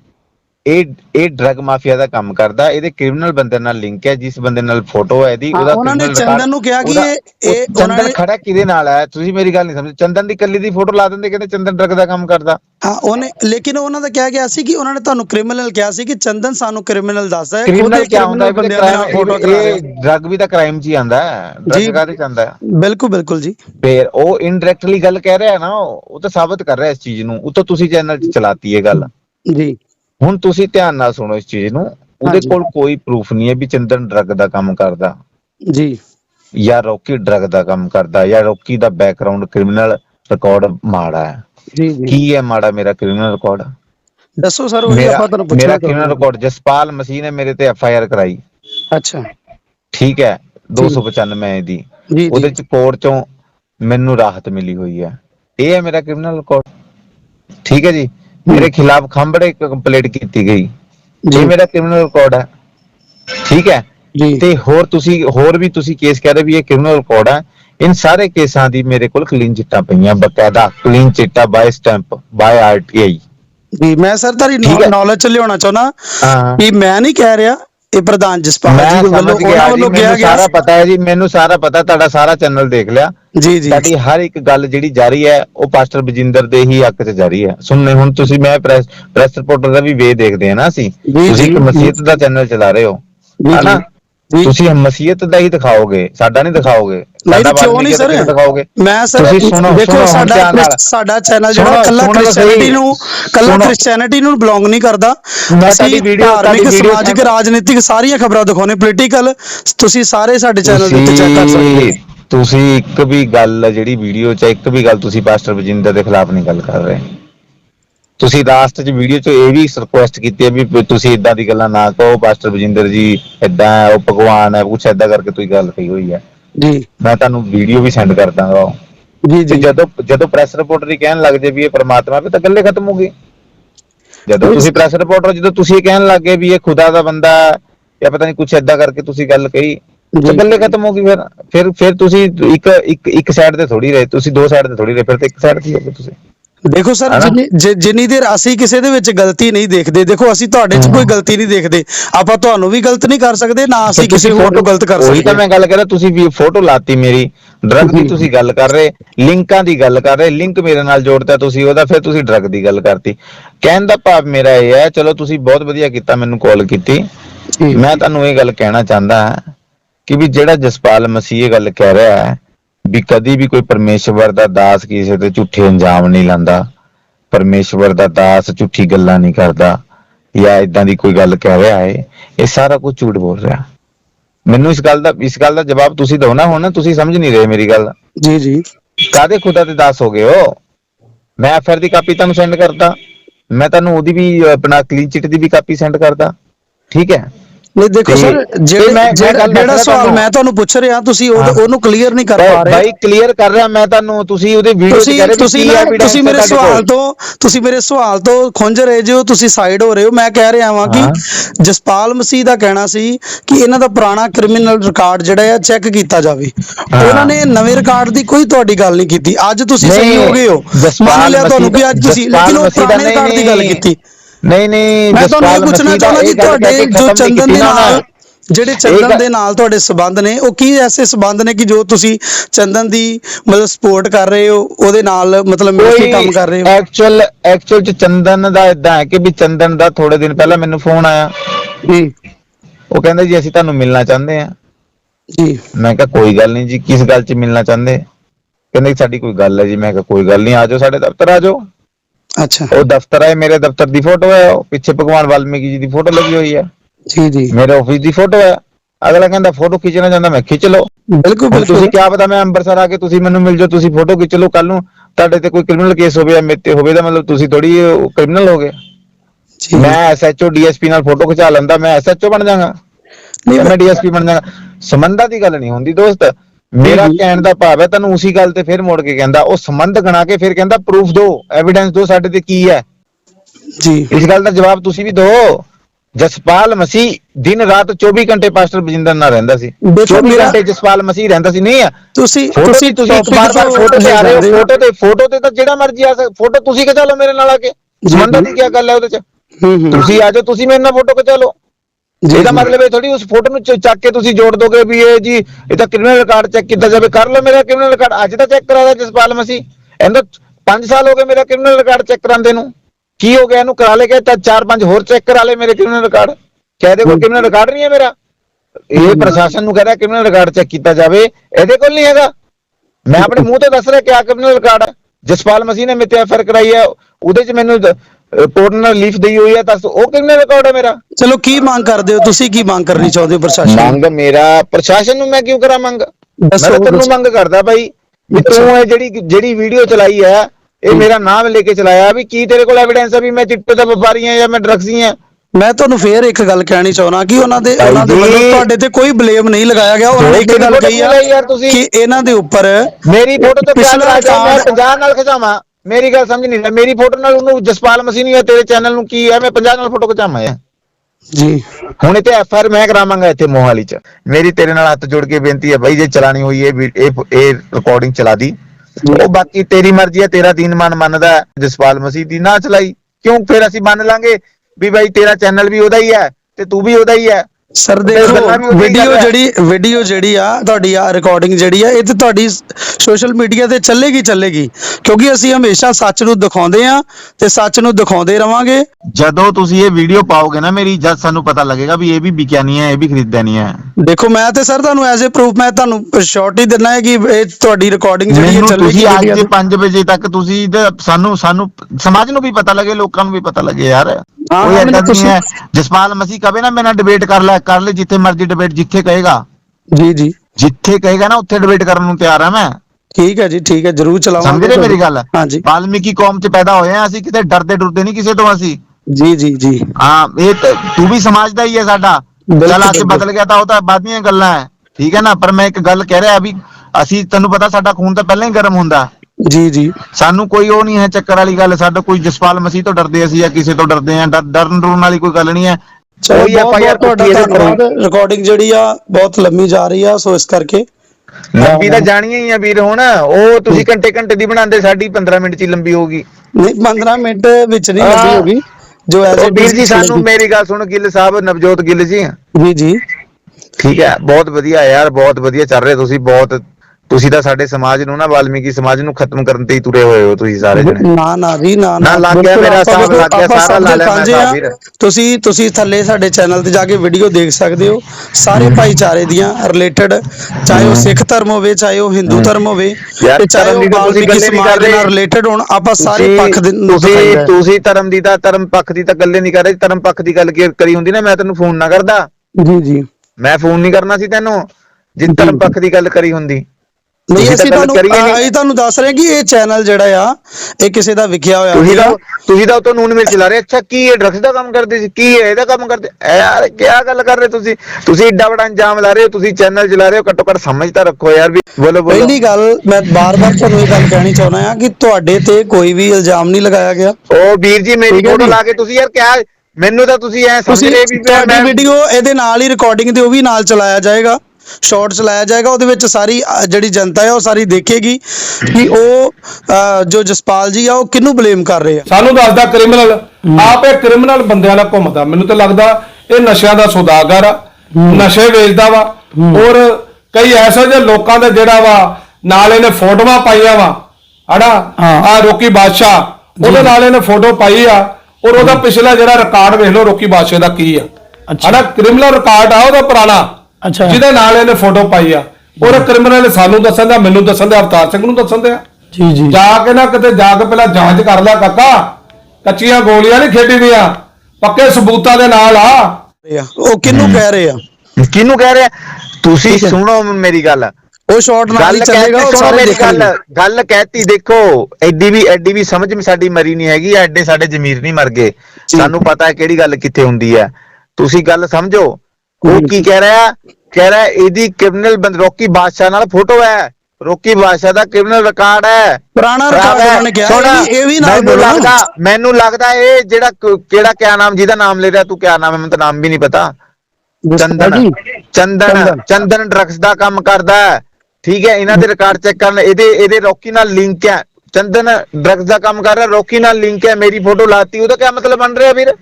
ਇਹ ਇਹ ਡਰਗ ਮਾਫੀਆ ਦਾ ਕੰਮ ਕਰਦਾ ਇਹਦੇ ਕ੍ਰਿਮੀਨਲ ਬੰਦੇ ਨਾਲ ਲਿੰਕ ਹੈ ਜਿਸ ਬੰਦੇ ਨਾਲ ਫੋਟੋ ਹੈ ਇਹਦੀ ਹਾਂ, ਉਹਦਾ ਉਹਨਾਂ ਨੇ ਚੰਦਨ ਨੂੰ ਕਿਹਾ ਕਿ ਇਹ- ਚੰਦਨ ਖੜਾ ਕਿਹਦੇ ਨਾਲ ਹੈ ਤੁਸੀਂ ਮੇਰੀ ਗੱਲ ਨਹੀਂ ਸਮਝੇ ਚੰਦਨ ਦੀ ਕੱਲੀ ਦੀ ਫੋਟੋ ਲਾ ਦਿੰਦੇ ਕਹਿੰਦੇ ਚੰਦਨ ਡਰਗ ਦਾ ਕੰਮ ਕਰਦਾ। ਹਾਂ ਉਹਨੇ ਲੇਕਿਨ ਉਹਨਾਂ ਦਾ ਕਿਹਾ ਗਿਆ ਸੀ ਕਿ ਉਹਨਾਂ ਨੇ ਤੁਹਾਨੂੰ ਕ੍ਰਿਮੀਨਲ ਕਿਹਾ ਸੀ ਕਿ ਚੰਦਨ ਸਾਨੂੰ ਕ੍ਰਿਮੀਨਲ ਦੱਸਦਾ ਹੈ ਕ੍ਰਿਮੀਨਲ ਕੀ ਹੁੰਦਾ? ਹੈ ਬੰਦਿਆਂ ਦੇ ਨਾਲ ਫੋਟੋ ਕਰਾ ਰਹੇ ਡਰਗ ਵੀ ਤਾਂ ਕ੍ਰਾਈਮ 'ਚ ਹੀ ਆਂਦਾ ਹੈ। ਡਰਗ ਕਾਹਦੇ 'ਚ ਆਂਦਾ ਹੈ? ਬਿਲਕੁਲ ਬਿਲਕੁਲ ਜੀ। ਫੇਰ ਉਹ ਇਨਡਾਇਰੈਕਟਲੀ ਗੱਲ ਕਹਿ ਰਿਹਾ ਨਾ ਉਹ ਤਾਂ ਸਾਬਤ ਕਰ ਰਿਹਾ ਇਸ ਚੀਜ਼ ਨੂੰ। ਉਹ ਤਾਂ ਤੁਸੀਂ ਚੈਨਲ 'ਚ ਚਲਾਤੀ ਇਹ ਗੱਲ। ਜੀ। ਹੁਣ ਤੁਸੀਂ ਧਿਆਨ ਨਾਲ ਸੁਣੋ ਇਸ ਚੀਜ਼ ਨੂੰ। ਉਹਦੇ ਹਾਂਜੀ। ਕੋਲ ਕੋਈ ਪ੍ਰੂਫ ਨਹੀਂ ਹੈ ਵੀ ਚੰਦਨ ਡਰਗ ਦਾ ਕੰਮ ਕਰਦਾ। ਜੀ। ਜਾਂ ਰੋਕੀ ਡਰਗ ਦਾ ਕੰਮ ਕਰਦਾ ਜਾਂ ਰੋਕੀ ਦਾ ਬੈਕਗ੍ਰਾਉਂਡ ਕ੍ਰਿਮੀਨਲ ਰਿਕਾਰਡ ਮਾੜਾ ਹੈ। ਜੀ ਜੀ। ਕੀ ਹੈ ਮਾੜਾ ਮੇਰਾ ਕ੍ਰਿਮੀਨਲ ਰਿਕਾਰਡ ਦੱਸੋ ਸਰ ਉਹੀ ਮੇਰਾ ਆਪਾਂ ਤੁਹਾਨੂੰ ਮੇਰਾ ਪੁੱਛਣਾ ਕ੍ਰਿਮੀਨਲ ਰਿਕਾਰਡ ਜਸਪਾਲ ਮਸੀਹ ਨੇ ਮੇਰੇ ਤੇ ਐਫ ਆਈ ਆਰ ਕਰਾਈ। ਅੱਛਾ। ਠੀਕ ਹੈ 295 ਦੀ ਜੀ ਉਹਦੇ ਜੀ ਚ ਕੋਰਟ ਚੋਂ ਮੈਨੂੰ ਰਾਹਤ ਮਿਲੀ ਹੋਈ ਹੈ। ਇਹ ਹੈ ਮੇਰਾ ਕ੍ਰਿਮੀਨਲ ਰਿਕਾਰਡ ਠੀਕ ਹੈ ਜੀ? ਮੇਰੇ ਖਿਲਾਫ ਖੰਬੜੇ ਕੰਪਲੀਟ ਕੀਤੀ ਗਈ। ਜੀ। ਇਹ ਮੇਰਾ ਕ੍ਰਿਮੀਨਲ ਰਿਕਾਰਡ ਹੈ ਠੀਕ ਹੈ? ਤੇ ਹੋਰ ਤੁਸੀਂ ਹੋਰ ਵੀ ਤੁਸੀਂ ਕੇਸ ਕਹਿ ਰਹੇ ਵੀ ਇਹ ਕ੍ਰਿਮੀਨਲ ਰਿਕਾਰਡ ਹੈ ਇਨ ਸਾਰੇ ਕੇਸਾਂ ਦੀ ਮੇਰੇ ਕੋਲ ਕਲੀਨ ਚਿੱਟਾਂ ਪਈਆਂ ਬਕਾਇਦਾ। ਕਲੀਨ ਚਿੱਟਾ ਬਾਈ ਸਟੈਂਪ ਬਾਈ ਆਰਟੀਆਈ ਜੀ ਮੈਂ ਸਰ ਤੁਹਾਡੀ। ਨੌਲੇਜ ਚ ਲਿਆਉਣਾ ਹਾਂ। ਕਿ ਮੈਂ ਨਹੀਂ ਕਹਿ ਰਿਹਾ ਇਹ ਪ੍ਰਧਾਨ ਜਸਪਾਲ ਮੈਂ ਜੀ ਵੱਲੋਂ ਸਮਝ ਉਹਨਾਂ ਜੀ ਵੱਲੋਂ ਕਿਹਾ ਮੈਨੂੰ ਗਿਆ ਸਾਰਾ ਪਤਾ ਹੈ ਜੀ ਮੈਨੂੰ ਸਾਰਾ ਪਤਾ ਤੁਹਾਡਾ ਸਾਰਾ ਚੈਨਲ ਦੇਖ ਲਿਆ। ਜੀ ਜੀ। ਸਾਡੀ ਹਰ ਇੱਕ ਗੱਲ ਜਿਹੜੀ ਜਾਰੀ ਹੈ ਉਹ ਪਾਸਟਰ ਬਜਿੰਦਰ ਦੇ ਹੀ ਹੱਕ 'ਚ ਜਾਰੀ ਹੈ। ਸੁਣਨੇ ਹੁਣ ਤੁਸੀਂ ਮੈਂ ਪ੍ਰੈਸ ਪ੍ਰੈਸ ਰਿਪੋਰਟਰ ਦਾ ਵੀ ਵੇ ਦੇਖਦੇ ਆ ਨਾ ਅਸੀਂ। ਜੀ, ਤੁਸੀਂ ਇੱਕ ਜੀ, ਮਸੀਹਤ ਦਾ ਚੈਨਲ ਚਲਾ ਰਹੇ ਹੋ। ਜੀ, ਹਨਾ? ਜੀ। ਤੁਸੀਂ ਮਸੀਹਤ ਦਾ ਹੀ ਦਿਖਾਓਗੇ ਸਾਡਾ ਨਹੀਂ ਦਿਖਾਓਗੇ ਸਾਡਾ ਕਿਉਂ ਨਹੀਂ ਸਰ ਦਿਖਾਓਗੇ ਮੈਂ ਸਰ ਦੇਖੋ ਸਾਡਾ। ਸਾਡਾ ਚੈਨਲ ਜਿਹੜਾ ਕੱਲਾ ਕ੍ਰਿਸਚੀਅਨਿਟੀ। ਨੂੰ ਕੱਲਾ। ਕ੍ਰਿਸਚੀਅਨਿਟੀ ਨੂੰ ਬਿਲੋਂਗ ਨਹੀਂ ਕਰਦਾ ਅਸੀਂ ਧਾਰਮਿਕ ਸਮਾਜਿਕ ਰਾਜਨੀਤਿਕ ਸਾਰੀਆਂ ਖਬਰਾਂ ਦਿਖਾਉਣੇ ਪੋਲੀਟੀਕਲ ਤੁਸੀਂ ਸਾਰੇ ਸਾਡੇ ਚੈਨਲ ਦੇ ਉੱਤੇ ਚੈੱਕ ਕਰ ਸਕਦੇ ਤੁਸੀਂ ਇੱਕ ਵੀ ਗੱਲ ਜਿਹੜੀ ਵੀਡੀਓ 'ਚ ਇੱਕ ਵੀ ਗੱਲ ਤੁਸੀਂ ਪਾਸਟਰ ਬਜਿੰਦਰ ਦੇ ਖਿਲਾਫ ਨਹੀਂ ਗੱਲ ਕਰ ਰਹੇ ਤੁਸੀਂ ਲਾਸਟ 'ਚ ਵੀਡੀਓ 'ਚ ਇਹ ਵੀ ਰਿਕੁਐਸਟ ਕੀਤੀ ਹੈ ਵੀ ਤੁਸੀਂ ਇਦਾਂ ਦੀ ਗੱਲਾਂ ਨਾ ਕਹੋ ਪਾਸਟਰ ਬਜਿੰਦਰ ਜੀ ਇਦਾਂ ਉਹ ਭਗਵਾਨ ਹੈ ਕੁਛ ਇਦਾਂ ਕਰਕੇ ਤੁਸੀਂ ਗੱਲ ਕਹੀ ਹੋਈ ਹੈ। ਜੀ। ਮੈਂ ਤੁਹਾਨੂੰ ਵੀਡੀਓ ਵੀ ਸੈਂਡ ਕਰ ਦਾਂਗਾ। ਜੀ ਜੀ। ਜਦੋਂ ਜਦੋਂ ਪ੍ਰੈਸ ਰਿਪੋਰਟਰ ਹੀ ਕਹਿਣ ਲੱਗ ਜੇ ਵੀ ਇਹ ਪ੍ਰਮਾਤਮਾ ਵੀ ਤਾਂ ਗੱਲੇ ਖਤਮ ਹੋ ਗਈ ਜਦੋਂ ਤੁਸੀਂ ਪ੍ਰੈਸ ਰਿਪੋਰਟਰ ਜਦੋਂ ਤੁਸੀਂ ਇਹ ਕਹਿਣ ਲੱਗ ਗਏ ਵੀ ਇਹ ਖੁਦਾ ਦਾ ਬੰਦਾ ਜਾਂ ਪਤਾ ਨਹੀਂ ਕੁਛ ਏਦਾਂ ਕਰਕੇ ਤੁਸੀਂ ਗੱਲ ਕਹੀ ਤਾਂ। ਗੱਲੇ ਖਤਮ ਹੋ ਗਈ ਫਿਰ। ਫਿਰ ਫਿਰ ਤੁਸੀਂ ਇੱਕ ਇੱਕ ਇੱਕ ਸਾਈਡ ਤੇ ਥੋੜੀ ਰਹੇ ਤੁਸੀਂ ਦੋ ਸਾਈਡ ਤੇ ਥੋੜੀ ਰਹੇ ਫਿਰ ਤਾਂ ਇੱਕ ਸਾਈਡ ਤੇ ਹੀ ਹੋਗੇ ਤੁਸੀਂ। ਦੇਖੋ ਸਰ ਹਨਾ? ਜਿੰਨੀ ਜਿ- ਜਿੰਨੀ ਦੇਰ ਅਸੀਂ ਕਿਸੇ ਦੇ ਵਿੱਚ ਗਲਤੀ ਨਹੀਂ ਦੇਖਦੇ ਦੇਖੋ ਅਸੀਂ ਤੁਹਾਡੇ 'ਚ ਕੋਈ ਗਲਤੀ ਨਹੀਂ ਦੇਖਦੇ ਆਪਾਂ ਤੁਹਾਨੂੰ ਵੀ ਗਲਤ ਨਹੀਂ ਕਰ ਸਕਦੇ ਨਾ ਅਸੀਂ ਕਿਸੇ ਹੋਰ ਨੂੰ ਗਲਤ ਕਰ ਉਹੀ ਤਾਂ ਸਕਦੇ ਮੈਂ ਗੱਲ ਕਰ ਰਿਹਾ ਤੁਸੀਂ ਵੀ ਫੋਟੋ ਲਾਤੀ ਮੇਰੀ ਡਰਗ ਦੀ। ਤੁਸੀਂ ਗੱਲ ਕਰ ਰਹੇ ਲਿੰਕਾਂ ਦੀ ਗੱਲ ਕਰ ਰਹੇ ਲਿੰਕ ਮੇਰੇ ਨਾਲ ਜੋੜਤਾ ਤੁਸੀਂ ਉਹਦਾ ਫਿਰ ਤੁਸੀਂ ਡਰਗ ਦੀ ਗੱਲ ਕਰਤੀ ਕਹਿਣ ਦਾ ਭਾਵ ਮੇਰਾ ਇਹ ਹੈ ਚਲੋ ਤੁਸੀਂ ਬਹੁਤ ਵਧੀਆ ਕੀਤਾ ਮੈਨੂੰ ਕਾਲ ਕੀਤੀ। ਮੈਂ ਤੁਹਾਨੂੰ ਇਹ ਗੱਲ ਕਹਿਣਾ ਚਾਹੁੰਦਾ ਕਿ ਵੀ ਜਿਹੜਾ ਜਸਪਾਲ ਮਸੀਹ ਇਹ ਗੱਲ ਕਹਿ ਰਿਹਾ ਹੈ ਵੀ ਕਦੀ ਵੀ ਕੋਈ ਪਰਮੇਸ਼ਵਰ ਦਾ ਦਾਸ ਕਿਸੇ ਤੇ ਝੂਠੇ ਇੰਜਾਮ ਨਹੀਂ ਲਾਂਦਾ। ਪਰਮੇਸ਼ਵਰ ਦਾ ਦਾਸ ਝੂਠੀ ਗੱਲਾਂ ਨਹੀਂ ਕਰਦਾ ਜਾਂ ਇਦਾਂ ਦੀ ਕੋਈ ਗੱਲ ਕਹਿ ਰਿਹਾ ਹੈ ਇਹ ਸਾਰਾ ਕੁਝ ਝੂਠ ਬੋਲ ਰਿਹਾ। ਮੈਨੂੰ ਇਸ ਗੱਲ ਦਾ ਇਸ ਗੱਲ ਦਾ ਜਵਾਬ ਤੁਸੀਂ ਦਿਓ ਨਾ ਹੁਣ ਤੁਸੀਂ ਸਮਝ ਨਹੀਂ ਰਹੇ ਮੇਰੀ ਗੱਲ। ਜੀ ਜੀ। ਕਾਦੇ ਖੁਦਾ ਤੇ ਦਾਸ ਹੋ ਗਏ ਹੋ? ਮੈਂ ਐਫਆਰ ਦੀ ਕਾਪੀ ਤੁਹਾਨੂੰ ਸੈਂਡ ਕਰਦਾ। ਮੈਂ ਤੁਹਾਨੂੰ ਉਹਦੀ ਵੀ ਆਪਣਾ ਕਲੀਨ ਚਿੱਟ ਦੀ ਵੀ ਕਾਪੀ ਸੈਂਡ ਕਰਦਾ। ਠੀਕ ਹੈ? ਨਹੀਂ ਦੇਖੋ ਸਰ ਜਿਹੜੇ ਸਵਾਲ। ਮੈਂ ਤੁਹਾਨੂੰ ਪੁੱਛ ਰਿਹਾ ਤੁਸੀਂ। ਉਹਨੂੰ ਕਲੀਅਰ ਨਹੀਂ ਕਰ ਪਾ ਰਹੇ ਬਾਈ ਕਲੀਅਰ ਕਰ ਰਿਹਾ ਮੈਂ ਤੁਹਾਨੂੰ ਤੁਸੀਂ ਉਹਦੇ ਵੀਡੀਓ 'ਚ ਕਹਿ ਰਹੇ ਤੁਸੀਂ ਤੁਸੀਂ ਮੇਰੇ। ਸਵਾਲ ਤੋਂ ਤੁਸੀਂ ਮੇਰੇ ਸਵਾਲ ਤੋਂ ਖੁੰਝ ਰਹੇ ਜਿਓ ਤੁਸੀਂ ਸਾਈਡ ਹੋ ਰਹੇ ਹੋ ਮੈਂ ਕਹਿ ਰਿਹਾ ਹਾਂ। ਕਿ ਜਸਪਾਲ ਮਸੀਹ ਦਾ ਕਹਿਣਾ ਸੀ ਕਿ ਇਹਨਾਂ ਦਾ ਪੁਰਾਣਾ ਕ੍ਰਿਮੀਨਲ ਰਿਕਾਰਡ ਜਿਹੜਾ ਆ ਚੈੱਕ ਕੀਤਾ ਜਾਵੇ। ਉਹਨਾਂ ਨੇ ਨਵੇਂ ਰਿਕਾਰਡ ਦੀ ਕੋਈ ਤੁਹਾਡੀ ਗੱਲ ਨਹੀਂ ਕੀਤੀ ਅੱਜ ਤੁਸੀਂ ਸਹੀ ਹੋ ਗਏ ਹੋ ਮੰਨ ਲਿਆ ਤੁਹਾਨੂੰ ਕਿ ਅੱਜ ਤੁਸੀਂ ਲੇਕਿਨ ਉਹ ਪੁਰਾਣੇ ਰਿਕਾਰਡ ਦੀ ਗੱਲ। ਕੀਤੀ ਨਹੀਂ ਨਹੀਂ ਮੈਂ ਤੁਹਾਨੂੰ ਇਹ ਪੁੱਛਣਾ ਚਾਹੁੰਦਾ ਕਿ ਤੁਹਾਡੇ ਜੋ ਚੰਦਨ ਦੇ ਨਾਲ। ਜਿਹੜੇ ਚੰਦਨ ਦੇ ਨਾਲ ਤੁਹਾਡੇ ਸਬੰਧ ਨੇ ਉਹ ਕੀ ਐਸੇ ਸਬੰਧ ਨੇ ਕਿ ਜੋ ਤੁਸੀਂ ਚੰਦਨ ਦੀ ਮਤਲਬ ਸਪੋਰਟ ਕਰ ਰਹੇ ਹੋ ਉਹਦੇ ਨਾਲ ਮਤਲਬ ਮਿਲ ਕੇ ਕੰਮ ਕਰ ਰਹੇ ਹੋ? ਐਕਚੁਅਲ ਐਕਚੁਅਲ ਚ ਚੰਦਨ ਦਾ ਇਦਾਂ ਹੈ ਕਿ ਵੀ ਚੰਦਨ ਦਾ ਥੋੜੇ ਦਿਨ ਪਹਿਲਾਂ ਮੈਨੂੰ ਫੋਨ ਆਇਆ। ਜੀ। ਉਹ ਕਹਿੰਦਾ ਜੀ ਅਸੀਂ ਤੁਹਾਨੂੰ ਮਿਲਣਾ ਚਾਹੁੰਦੇ ਆ ਜੀ। ਮੈਂ ਕਿਹਾ ਕੋਈ ਗੱਲ ਨਹੀਂ ਜੀ ਕਿਸ ਗੱਲ 'ਚ ਮਿਲਣਾ ਚਾਹੁੰਦੇ? ਕਹਿੰਦੇ ਸਾਡੀ ਕੋਈ ਗੱਲ ਹੈ ਜੀ। ਮੈਂ ਕਿਹਾ ਕੋਈ ਗੱਲ ਨਹੀਂ ਆ ਜਾਓ ਸਾਡੇ ਦਫ਼ਤਰ ਆ ਜਾਓ। ਅੱਛਾ। ਉਹ ਦਫ਼ਤਰ ਹੈ ਮੇਰੇ ਦਫ਼ਤਰ ਦੀ ਫੋਟੋ ਹੈ ਉਹ ਪਿੱਛੇ ਭਗਵਾਨ ਵਾਲਮੀਕੀ ਜੀ ਦੀ ਫੋਟੋ ਲੱਗੀ ਹੋਈ ਹੈ। ਜੀ ਜੀ। ਮੇਰੇ ਆਫਿਸ ਦੀ ਫੋਟੋ ਹੈ। ਅਗਲਾ ਕਹਿੰਦਾ ਫੋਟੋ ਖਿੱਚਣਾ ਚਾਹੁੰਦਾ ਮੈਂ ਖਿੱਚ ਲਓ। ਬਿਲਕੁਲ ਹੁਣ ਬਿਲਕੁਲ। ਤੁਸੀਂ ਕੀ ਪਤਾ ਮੈਂ ਅੰਮ੍ਰਿਤਸਰ ਆ ਕੇ ਤੁਸੀਂ ਮੈਨੂੰ ਮਿਲ ਜਾਓ ਤੁਸੀਂ ਫੋਟੋ ਖਿੱਚ ਲਓ ਕੱਲ ਨੂੰ। ਤੁਹਾਡੇ ਤੇ ਕੋਈ ਕ੍ਰਿਮੀਨਲ ਕੇਸ ਹੋਵੇ ਜਾਂ ਮੇਰੇ ਤੇ ਹੋਵੇ ਤਾਂ ਮਤਲਬ ਤੁਸੀਂ ਥੋੜੀ ਕ੍ਰਿਮੀਨਲ ਹੋਗੇ। ਜੀ। ਮੈਂ ਐਸਐਚਓ ਡੀਐਸਪੀ ਨਾਲ ਫੋਟੋ ਖਿਚਾ ਲੈਂਦਾ ਮੈਂ ਐਸਐਚਓ ਬਣ ਜਾਗਾ। ਨਹੀਂ, ਮੈਂ ਡੀਐਸਪੀ ਬਣ ਜਾਗਾ। ਸੰਬੰਧਾਂ ਦੀ ਗੱਲ ਨਹੀਂ ਹੁੰਦੀ ਦੋਸਤ। ਮੇਰਾ। ਕਹਿਣ ਦਾ ਭਾਵ ਹੈ ਤੈਨੂੰ ਉਸੇ ਗੱਲ ਤੇ ਫਿਰ ਮੋੜ ਕੇ ਕਹਿੰਦਾ ਉਹ ਸੰਬੰਧ ਗਣਾ ਕੇ ਫਿਰ ਕਹਿੰਦਾ ਪ੍ਰੂਫ ਦਿਓ ਐਵੀਡੈਂਸ ਦਿਓ ਸਾਡੇ ਤੇ ਕੀ ਹੈ? ਜੀ। ਇਸ ਗੱਲ ਦਾ ਜਵਾਬ ਤੁਸੀਂ ਵੀ ਦਿਓ ਜਸਪਾਲ ਮਸੀਹ ਦਿਨ ਰਾਤ 24 ਘੰਟੇ ਪਾਸਟਰ ਬਜਿੰਦਰ ਨਾਲ ਰਹਿੰਦਾ ਸੀ। ਦੇਖੋ 24 ਮੇਰਾ- ਘੰਟੇ ਜਸਪਾਲ ਮਸੀਹ ਰਹਿੰਦਾ ਸੀ ਨਹੀਂ ਆ ਤੁਸੀਂ ਤੁਸੀਂ ਤੁਸੀਂ topic ਬਾਰ-ਬਾਰ ਤੋਂ ਫੋਟੋ ਤੇ ਆ ਰਹੇ ਹੋ ਫੋਟੋ ਤੇ ਫੋਟੋ ਤੇ ਤਾਂ ਜਿਹੜਾ ਮਰਜ਼ੀ ਆ ਫੋਟੋ ਤੁਸੀਂ ਖਿਚਾ ਲਓ ਮੇਰੇ ਨਾਲ ਆ ਕੇ। ਸੰਬੰਧਾਂ ਦੀ ਕੀ ਗੱਲ ਹੈ ਉਹਦੇ ਚ? ਤੁਸੀਂ ਆ ਜਾਓ ਤੁਸੀਂ ਮੇਰੇ ਨਾਲ ਫੋਟੋ ਖਿਚਾ ਲਓ। ਇਹਦਾ। ਮਤਲਬ ਇਹ ਥੋੜੀ ਉਸ ਫੋਟੋ ਨੂੰ ਚ- ਚੱਕ ਕੇ ਤੁਸੀਂ ਜੋੜ ਦੋਗੇ ਵੀ ਇਹ ਜੀ ਇਹ ਤਾਂ ਕ੍ਰਿਮੀਨਲ ਰਿਕਾਰਡ ਚੈੱਕ ਕੀਤਾ ਜਾਵੇ। ਕਰ ਲਓ ਮੇਰਾ ਕ੍ਰਿਮੀਨਲ ਰਿਕਾਰਡ ਅੱਜ ਤਾਂ ਚੈੱਕ ਕਰਾ ਦਿਆ ਜਸਪਾਲ ਮਸੀਹ ਇਹਦਾ 5 ਸਾਲ ਹੋ ਗਏ ਮੇਰਾ ਕ੍ਰਿਮੀਨਲ ਰਿਕਾਰਡ ਚੈੱਕ ਕਰਾਉਂਦੇ ਨੂੰ। ਕੀ ਹੋ ਗਿਆ? ਇਹਨੂੰ ਕਰਾ ਲੇ ਕੇ ਤਾਂ 4-5 ਹੋਰ ਚੈੱਕ ਕਰਾ ਲੇ ਮੇਰੇ ਕ੍ਰਿਮੀਨਲ ਰਿਕਾਰਡ ਕਹਦੇ ਕੋਈ ਕ੍ਰਿਮੀਨਲ ਰਿਕਾਰਡ ਨਹੀਂ ਹੈ ਮੇਰਾ। ਇਹ ਪ੍ਰਸ਼ਾਸਨ ਨੂੰ ਕਹਿੰਦਾ ਕ੍ਰਿਮੀਨਲ ਰਿਕਾਰਡ ਚੈੱਕ ਕੀਤਾ ਜਾਵੇ। ਇਹਦੇ ਕੋਲ ਨਹੀਂ ਹੈਗਾ। ਮੈਂ ਆਪਣੇ ਮੂੰਹ ਤੇ ਦੱਸ ਰਿਹਾ ਕਿਆ ਕ੍ਰਿਮੀਨਲ ਰਿਕਾਰਡ ਹੈ ਜਸਪਾਲ ਮਸੀਹ ਨੇ ਮੇਰੇ ਤੇ ਐਫਆਰ ਕਰਾਈ ਹੈ ਉਹਦੇ 'ਚ ਮੈਨੂੰ ਰਿਪੋਰਟ ਨਾਲ ਲੀਫ ਦਈ ਹੋਈ ਹੈ ਤਾਂ ਉਹ ਕ੍ਰਿਮੀਨਲ ਰਿਕਾਰਡ ਹੈ ਮੇਰਾ ਚਲੋ ਕੀ ਮੰਗ ਕਰਦੇ ਹੋ ਤੁਸੀਂ ਕੀ ਮੰਗ ਕਰਨੀ ਚਾਹੁੰਦੇ ਹੋ ਪ੍ਰਸ਼ਾਸਨ? ਮੰਗ ਮੇਰਾ ਪ੍ਰਸ਼ਾਸਨ ਨੂੰ ਮੈਂ ਕਿਉਂ ਕਰਾਂ ਮੰਗ ਮੈਂ ਦੱਸੋ, ਤੈਨੂੰ ਦੱਸੋ। ਮੰਗ ਕਰਦਾ ਬਾਈ ਵੀ ਤੂੰ ਇਹ ਜਿਹੜੀ ਜਿਹੜੀ ਵੀਡੀਓ ਚਲਾਈ ਹੈ ਇਹ ਮੇਰਾ ਨਾਮ ਲੈ ਕੇ ਚਲਾਇਆ ਵੀ ਕੀ ਤੇਰੇ ਕੋਲ ਐਵੀਡੈਂਸ ਹੈ ਵੀ ਮੈਂ ਚਿੱਟੇ ਦਾ ਵਪਾਰੀ ਹਾਂ ਜਾਂ ਮੈਂ ਡਰੱਗਸੀ ਹਾਂ ਮੈਂ ਤੁਹਾਨੂੰ ਫੇਰ ਇੱਕ ਗੱਲ ਕਹਿਣੀ ਚਾਹੁੰਦਾ ਕਿ ਉਹਨਾਂ ਦੇ ਭਾਈ ਉਹਨਾਂ ਦੇ ਜੀ। ਵੱਲੋਂ ਤੁਹਾਡੇ ਤੇ ਕੋਈ ਬਲੇਮ ਨਹੀਂ ਲਗਾਇਆ ਗਿਆ ਉਹਨਾਂ ਨੇ ਇੱਕ ਗੱਲ ਕਹੀ ਆ? ਕਿ ਇਹਨਾਂ ਦੇ ਉੱਪਰ ਮੇਰੀ ਫੋਟੋ ਤੇ ਪਿਆਰ ਪਿਛਲਾ ਲਾ ਕੇ ਮੈਂ 50 ਨਾਲ ਖਿਚਾਵਾਂ ਮੇਰੀ ਗੱਲ ਸਮਝ ਨਹੀਂ ਰਿਹਾ। ਮੇਰੀ ਫੋਟੋ ਨਾਲ ਉਹਨੂੰ ਜਸਪਾਲ ਮਸੀਹ ਨਹੀਂ ਹੈ ਤੇਰੇ ਚੈਨਲ ਨੂੰ ਕੀ ਹੈ? ਮੈਂ 50 ਨਾਲ ਫੋਟੋ ਖਿਚਾਵਾਂ ਯਾਰ ਜੀ। ਹੁਣ ਇੱਥੇ ਐਫ ਆਰ ਮੈਂ ਕਰਾਵਾਂਗਾ ਇੱਥੇ ਮੋਹਾਲੀ ਚ। ਮੇਰੀ ਤੇਰੇ ਨਾਲ ਹੱਥ ਜੋੜ ਕੇ ਬੇਨਤੀ ਹੈ ਬਾਈ ਜੇ ਚਲਾਣੀ ਹੋਈ ਇਹ ਇਹ ਇਹ ਰਿਕਾਰਡਿੰਗ ਚਲਾ ਦੀ। ਉਹ ਬਾਕੀ ਤੇਰੀ ਮਰਜ਼ੀ ਹੈ ਤੇਰਾ ਦੀਨ ਮਨ ਮੰਨਦਾ ਜਸਪਾਲ ਮਸੀਹ ਦੀ ਨਾ ਚਲਾਈ। ਕਿਉਂ? ਫਿਰ ਅਸੀਂ ਮੰਨ ਲਾਂਗੇ ਵੀ ਬਾਈ ਤੇਰਾ ਚੈਨਲ ਵੀ ਉਹਦਾ ਹੀ ਹੈ ਤੇ ਤੂੰ ਵੀ ਉਹਦਾ ਹੀ ਹੈ। ਸਰ ਦੇਖੋ ਵੀਡੀਓ। ਜਿਹੜੀ ਵੀਡੀਓ ਜਿਹੜੀ ਆ ਤੁਹਾਡੀ ਆ ਰਿਕਾਰਡਿੰਗ ਜਿਹੜੀ ਆ ਇਹ ਤੇ ਤੁਹਾਡੀ ਸੋਸ਼ਲ ਮੀਡੀਆ ਤੇ ਚੱਲੇਗੀ ਚੱਲੇਗੀ। ਕਿਉਂਕਿ ਅਸੀਂ ਹਮੇਸ਼ਾ ਸੱਚ ਨੂੰ ਦਿਖਾਉਂਦੇ ਆ ਤੇ ਸੱਚ ਨੂੰ ਦਿਖਾਉਂਦੇ ਰਵਾਂਗੇ। ਜਦੋਂ ਤੁਸੀਂ ਇਹ ਵੀਡੀਓ ਪਾਓਗੇ ਨਾ ਮੇਰੀ ਜਦ ਸਾਨੂੰ ਪਤਾ ਲੱਗੇਗਾ ਵੀ ਇਹ ਵੀ ਵਿਕਿਆ ਨਹੀਂ ਹੈ ਇਹ ਵੀ ਖਰੀਦਿਆ ਨਹੀਂ ਹੈ। ਦੇਖੋ ਮੈਂ ਤੇ ਸਰ ਤੁਹਾਨੂੰ ਐਜ਼ ਅ ਪ੍ਰੂਫ ਮੈਂ ਤੁਹਾਨੂੰ ਸ਼ੋਰਟੀ ਦਿੰਨਾ ਹੈ ਕਿ ਇਹ ਤੁਹਾਡੀ ਰਿਕਾਰਡਿੰਗ ਜਿਹੜੀ ਹੈ ਚੱਲੇਗੀ ਤੁਸੀਂ ਅੱਜ ਦੇ ਤੇ। 5 ਵਜੇ ਤੱਕ ਤੁਸੀਂ ਸਾਨੂੰ ਸਾਨੂੰ ਸਮਾਜ ਨੂੰ ਵੀ ਪਤਾ ਲੱਗੇ ਲੋਕਾਂ ਨੂੰ ਵੀ ਪਤਾ ਲੱਗੇ ਯਾਰ। ਕੋਈ ਮੈਨੂੰ ਨਹੀਂ ਹੈ। ਜਸਪਾਲ ਮਸੀਹ ਕਵੇ ਨਾ ਮੇਰੇ ਨਾਲ ਡਿਬੇਟ ਕਰ ਲੈ। ਕਰ ਲੈ ਜਿੱਥੇ ਮਰਜ਼ੀ ਡਿਬੇਟ ਜਿੱਥੇ ਕਹੇਗਾ। ਜੀ ਜੀ। ਜਿੱਥੇ ਕਹੇਗਾ ਨਾ ਉੱਥੇ ਡਿਬੇਟ ਕਰਨ ਨੂੰ ਤਿਆਰ ਆ ਮੈਂ। ਠੀਕ ਹੈ ਜੀ ਠੀਕ ਹੈ ਜਰੂਰ ਚਲਾਵਾਂਗੇ ਸਮਝ ਰਹੇ ਮੇਰੀ ਗੱਲ? ਹਾਂਜੀ। ਵਾਲਮੀਕੀ ਕੌਮ ਚ ਪੈਦਾ ਹੋਏ ਆ ਅਸੀਂ ਕਿਤੇ ਡਰਦੇ ਡਰਦੇ ਨਹੀਂ ਕਿਸੇ ਤੋਂ ਅਸੀਂ? ਜੀ ਜੀ ਜੀ। ਹਾਂ ਇਹ ਤਾਂ- ਵੀ ਸਮਾਜ ਦਾ ਹੀ ਹੈ ਸਾਡਾ। ਚੱਲ ਬਿਲਕੁਲ। ਬਦਲ ਗਿਆ ਤਾਂ ਉਹ ਤਾਂ ਬਾਅਦ ਦੀਆਂ ਗੱਲਾਂ ਹੈ। ਠੀਕ ਹੈ ਨਾ ਪਰ ਮੈਂ ਇੱਕ ਗੱਲ ਕਹਿ ਰਿਹਾ ਵੀ ਅਸੀਂ ਤੈਨੂੰ ਪਤਾ ਸਾਡਾ ਖੂਨ ਤਾਂ ਪਹਿਲਾਂ ਹੀ ਗਰਮ ਹੁੰਦਾ। ਜੀ ਜੀ। ਸਾਨੂੰ ਕੋਈ ਉਹ ਨਹੀਂ ਹੈ ਚੱਕਰ ਵਾਲੀ ਗੱਲ ਸਾਡਾ ਕੋਈ ਜਸਪਾਲ ਮਸੀਹ ਤੋਂ ਡਰਦੇ ਅਸੀਂ ਜਾਂ ਕਿਸੇ ਤੋਂ ਡਰਦੇ ਆ ਡਰ- ਡਰਨ ਡਰਨ ਵਾਲੀ ਕੋਈ ਗੱਲ ਨਹੀਂ ਹੈ। ਚਲੋ FIR ਬਹੁਤ ਤੁਹਾਡਾ ਧੰਨਵਾਦ। ਰਿਕਾਰਡਿੰਗ ਜਿਹੜੀ ਆ ਬਹੁਤ ਲੰਮੀ ਜਾ ਰਹੀ ਆ ਸੋ ਇਸ ਕਰਕੇ। ਲੰਬੀ ਤਾਂ ਜਾਣੀ ਹੀ ਆ ਵੀਰ ਹੁਣ। ਉਹ ਤੁਸੀਂ ਘੰਟੇ ਘੰਟੇ ਦੀ ਬਣਾਉਂਦੇ ਸਾਡੀ 15 ਮਿੰਟ ਚ ਹੀ ਲੰਬੀ ਹੋਗੀ ਨਹੀਂ 15 ਮਿੰਟ ਵਿੱਚ ਨਹੀਂ ਹਾਂ। ਲੰਬੀ ਹੋਗੀ ਜੋ ਐਜ਼ ਵੀਰ ਜੀ ਸਾਨੂੰ ਮੇਰੀ ਗੱਲ ਸੁਣ ਗਿੱਲ ਸਾਹਿਬ ਨਵਜੋਤ ਗਿੱਲ ਜੀ। ਜੀ ਜੀ। ਠੀਕ ਹੈ ਬਹੁਤ ਵਧੀਆ ਯਾਰ ਬਹੁਤ ਵਧੀਆ ਚੱਲ ਰਹੇ ਤੁਸੀਂ ਬਹੁਤ ਤੁਸੀਂ ਤਾਂ ਸਾਡੇ ਸਮਾਜ ਨੂੰ ਨਾ ਵਾਲਮੀਕੀ ਸਮਾਜ ਨੂੰ ਖਤਮ ਕਰਨ ਤੇ ਹੀ ਤੁਰੇ ਹੋਏ ਹੋ ਤੁਸੀਂ ਸਾਰੇ ਜਣੇ। ਨਾ ਨਾ ਜੀ ਨਾ ਨਾ, ਲੱਗ ਗਿਆ ਮੇਰਾ ਹਿਸਾਬ, ਲੱਗ ਗਿਆ, ਸਾਰਾ ਲਾ ਹਿਸਾਬ ਆ। ਵੀਰ। ਤੁਸੀਂ ਤੁਸੀਂ ਥੱਲੇ ਸਾਡੇ ਚੈਨਲ ਤੇ ਜਾ ਕੇ ਵੀਡੀਓ ਦੇਖ ਸਕਦੇ ਹੋ। ਸਾਰੇ ਭਾਈਚਾਰੇ ਦੀਆਂ ਰਿਲੇਟਡ ਚਾਹੇ ਉਹ ਸਿੱਖ ਧਰਮ ਹੋਵੇ ਚਾਹੇ ਉਹ ਹਿੰਦੂ ਧਰਮ ਹੋਵੇ ਤੇ ਚਾਹੇ ਉਹ ਨਹੀਂ ਸਮਾਜ ਦੇ ਨਾਲ। ਰਿਲੇਟਡ ਹੋਣ ਆਪਾਂ ਸਾਰੇ ਪੱਖ ਦੇ ਤੁਸੀਂ। ਤੁਸੀਂ ਧਰਮ ਦੀ ਤਾਂ ਧਰਮ ਪੱਖ ਦੀ ਤਾਂ ਗੱਲੇ ਨਹੀਂ ਕਰ ਰਹੇ। ਧਰਮ ਪੱਖ ਦੀ ਗੱਲ ਕੀ ਕਰੀ ਹੁੰਦੀ ਨਾ ਮੈਂ ਤੈਨੂੰ ਫੋਨ ਨਾ ਕਰਦਾ। ਜੀ ਜੀ। ਮੈਂ ਫੋਨ ਨਹੀਂ ਕਰਨਾ ਸੀ ਤੈਨੂੰ ਜੇ ਧਰਮ ਪੱਖ ਦੀ ਗੱਲ ਕਰੀ ਹੁੰਦੀ। ਨਹੀਂ ਅਸੀਂ ਤੁਹਾਨੂੰ। ਅਸੀਂ ਤੁਹਾਨੂੰ ਦੱਸ ਰਹੇ ਕਿ ਇਹ ਚੈਨਲ ਜਿਹੜਾ ਆ ਇਹ ਕਿਸੇ ਦਾ ਵਿਖਿਆ ਹੋਇਆ ਤੁਸੀਂ ਤਾਂ ਤੁਸੀਂ ਤਾਂ ਉਤੋਂ ਨੂਨ ਮਿਰਚ ਚਲਾ ਰਹੇ ਅੱਛਾ ਕੀ ਇਹ ਡਰਗਸ ਦਾ ਕੰਮ ਕਰਦੇ ਸੀ? ਕੀ ਇਹ ਇਹਦਾ ਕੰਮ ਕਰਦੇ? ਯਾਰ ਕੀ ਗੱਲ ਕਰ ਰਹੇ ਤੁਸੀਂ? ਤੁਸੀਂ ਏਡਾ ਬੜਾ ਇੰਜਾਮ ਲਾ ਰਹੇ ਹੋ ਤੁਸੀਂ ਚੈਨਲ ਚਲਾ ਰਹੇ ਹੋ ਘੱਟੋ ਘੱਟ ਸਮਝ ਤਾਂ ਰੱਖੋ ਯਾਰ ਵੀ ਬੋਲੋ ਬੋਲੋ। ਪਹਿਲੀ ਗੱਲ ਮੈਂ ਬਾਰ-ਬਾਰ ਤੁਹਾਨੂੰ ਇਹ ਗੱਲ ਕਹਿਣੀ ਚਾਹੁੰਦਾ ਆ ਕਿ ਤੁਹਾਡੇ ਤੇ ਕੋਈ ਵੀ ਇਲਜ਼ਾਮ ਨਹੀਂ ਲਗਾਇਆ ਗਿਆ। ਉਹ ਵੀਰ ਜੀ ਮੇਰੀ ਫੋਟੋ। ਲਾ ਕੇ ਤੁਸੀਂ ਯਾਰ ਕਿਆ ਮੈਨੂੰ ਤਾਂ ਤੁਸੀਂ ਐ ਸਮਝ ਰਹੇ ਵੀ ਮੈਂ ਵੀਡੀਓ ਇਹਦੇ ਨਾਲ ਹੀ ਰਿਕਾਰਡਿੰਗ ਤੇ ਉਹ ਵੀ ਨਾਲ ਚਲਾਇਆ ਜਾਏਗਾ। ਸ਼ਾਰਟ ਚਲਾਇਆ ਜਾਏਗਾ ਉਹਦੇ ਵਿੱਚ ਸਾਰੀ ਅ, ਜਿਹੜੀ ਜਨਤਾ ਹੈ ਉਹ ਸਾਰੀ ਦੇਖੇਗੀ ਕਿ ਉਹ ਅ, ਜੋ ਜਸਪਾਲ ਜੀ ਆ ਉਹ ਕਿਹਨੂੰ ਬਲੇਮ ਕਰ ਰਹੇ ਆ? ਸਾਨੂੰ ਦੱਸਦਾ ਕ੍ਰਿਮੀਨਲ ਆਪ ਇਹ ਕ੍ਰਿਮੀਨਲ ਬੰਦਿਆਂ ਨਾਲ ਘੁੰਮਦਾ। ਮੈਨੂੰ ਤਾਂ ਲੱਗਦਾ ਇਹ ਨਸ਼ਿਆਂ ਦਾ ਸੌਦਾਗਰ ਆ ਨਸ਼ੇ ਵੇਚਦਾ ਵਾ ਔਰ ਕਈ ਐਸੇ ਜਿਹੇ ਲੋਕਾਂ ਦਾ ਜਿਹੜਾ ਵਾ ਨਾਲ ਇਹਨੇ ਫੋਟੋਆਂ ਪਾਈਆਂ ਵਾ ਹਨਾ? ਹਾਂ। ਆ ਰੋਕੀ ਬਾਦਸ਼ਾਹ ਉਹਦੇ ਨਾਲ ਇਹਨੇ ਫੋਟੋ ਪਾਈ ਆ ਔਰ ਉਹਦਾ ਪਿਛਲਾ ਜਿਹੜਾ ਰਿਕਾਰਡ ਵੇਖ ਲਓ ਰੋਕੀ ਬਾਦਸ਼ਾਹ ਦਾ ਕੀ ਆ। ਅੱਛਾ। ਹਨਾ? ਕ੍ਰਿਮੀਨਲ ਰਿਕਾਰਡ ਆ ਉਹਦਾ ਪੁਰਾਣਾ। ਅੱਛਾ। ਜਿਹਦੇ ਨਾਲ ਇਹਨੇ ਫੋਟੋ ਪਾਈ ਆ। ਔਰ ਕ੍ਰਿਮੀਨਲ ਸਾਨੂੰ ਦੱਸਣ ਦਾ ਮੈਨੂੰ ਦੱਸਣ ਦਾ ਅਵਤਾਰ ਸਿੰਘ ਨੂੰ ਦੱਸਣ ਦਿਆ। ਜੀ ਜੀ। ਜਾ ਕੇ ਨਾ ਕਿਤੇ ਜਾ ਕੇ ਪਹਿਲਾਂ ਜਾਂਚ ਕਰ ਲੈ ਕਾਕਾ। ਕੱਚੀਆਂ ਗੋਲੀਆਂ ਨਹੀਂ ਖੇਡੀ ਦੀਆਂ ਪੱਕੇ ਸਬੂਤਾਂ ਦੇ ਨਾਲ ਆ। ਆ। ਉਹ ਕਿਹਨੂੰ ਕਹਿ ਰਹੇ ਆ? ਕਿਹਨੂੰ ਕਹਿ ਰਿਹਾ ਤੁਸੀਂ ਠੀਕ ਹੈ। ਸੁਣੋ ਮੇਰੀ ਗੱਲ। ਉਹ ਸ਼ਾਰਟ ਨਾਲ ਗੱਲ ਹੀ ਚੱਲੇਗਾ ਕਹਿਤੀ ਉਹ ਸੁਣੋ ਸਾਰੇ ਮੇਰੀ ਗੱਲ। ਗੱਲ ਕਹਿਤੀ ਦੇਖੋ। ਐਡੀ ਵੀ ਐਡੀ ਵੀ ਸਮਝ ਵੀ ਸਾਡੀ ਮਰੀ ਨਹੀਂ ਹੈਗੀ ਐਡੇ ਸਾਡੇ ਜ਼ਮੀਰ ਨਹੀਂ ਮਰ ਗਏ। ਸਾਨੂੰ ਪਤਾ ਹੈ ਕਿਹੜੀ ਗੱਲ ਕਿੱਥੇ ਹੁੰਦੀ ਹੈ। ਤੁਸੀਂ ਗੱਲ ਸਮਝੋ। ਉਹ। ਕੀ ਕਹਿ ਰਿਹਾ? ਕਹਿ ਰਿਹਾ ਇਹਦੀ ਕ੍ਰਿਮੀਨਲ ਬੰਦ ਰੋਕੀ ਬਾਦਸ਼ਾਹ ਨਾਲ ਫੋਟੋ ਹੈ। ਰੋਕੀ ਬਾਦਸ਼ਾਹ ਦਾ ਕ੍ਰਿਮੀਨਲ ਰਿਕਾਰਡ ਹੈ। ਪੁਰਾਣਾ ਰਿਕਾਰਡ। ਉਹਨਾਂ ਨੇ ਕਿਹਾ ਇਹ ਵੀ- ਨਾਲ ਮੈਨੂੰ ਬੋਲੋ ਲੱਗਦਾ ਮੈਨੂੰ ਲੱਗਦਾ ਇਹ ਜਿਹੜਾ ਕਿਹੜਾ ਕਿਆ ਨਾਮ ਜਿਹਦਾ ਨਾਮ ਲੈ ਰਿਹਾ ਤੂੰ ਕਿਆ ਨਾਮ ਹੈ? ਮੈਨੂੰ ਤਾਂ ਨਾਮ ਵੀ ਨਹੀਂ ਪਤਾ। ਚੰਦਨ। ਚੰਦਨ। ਚੰਦਨ। ਚੰਦਨ ਡਰੱਗਸ ਦਾ ਕੰਮ ਕਰਦਾ ਹੈ। ਠੀਕ ਹੈ ਇਹਨਾਂ ਦੇ ਰਿਕਾਰਡ ਚੈੱਕ ਕਰਨ ਇਹਦੇ ਇਹਦੇ ਰੋਕੀ ਨਾਲ ਲਿੰਕ ਹੈ। ਚੰਦਨ ਡਰੱਗਸ ਦਾ ਕੰਮ ਕਰ ਰਿਹਾ। ਰੋਕੀ ਨਾਲ ਲਿੰਕ ਹੈ। ਮੇਰੀ ਫੋਟੋ ਲਾਤੀ। ਉਹਦਾ ਕੀ ਮਤਲਬ ਬਣ ਰਿਹਾ ਵੀਰ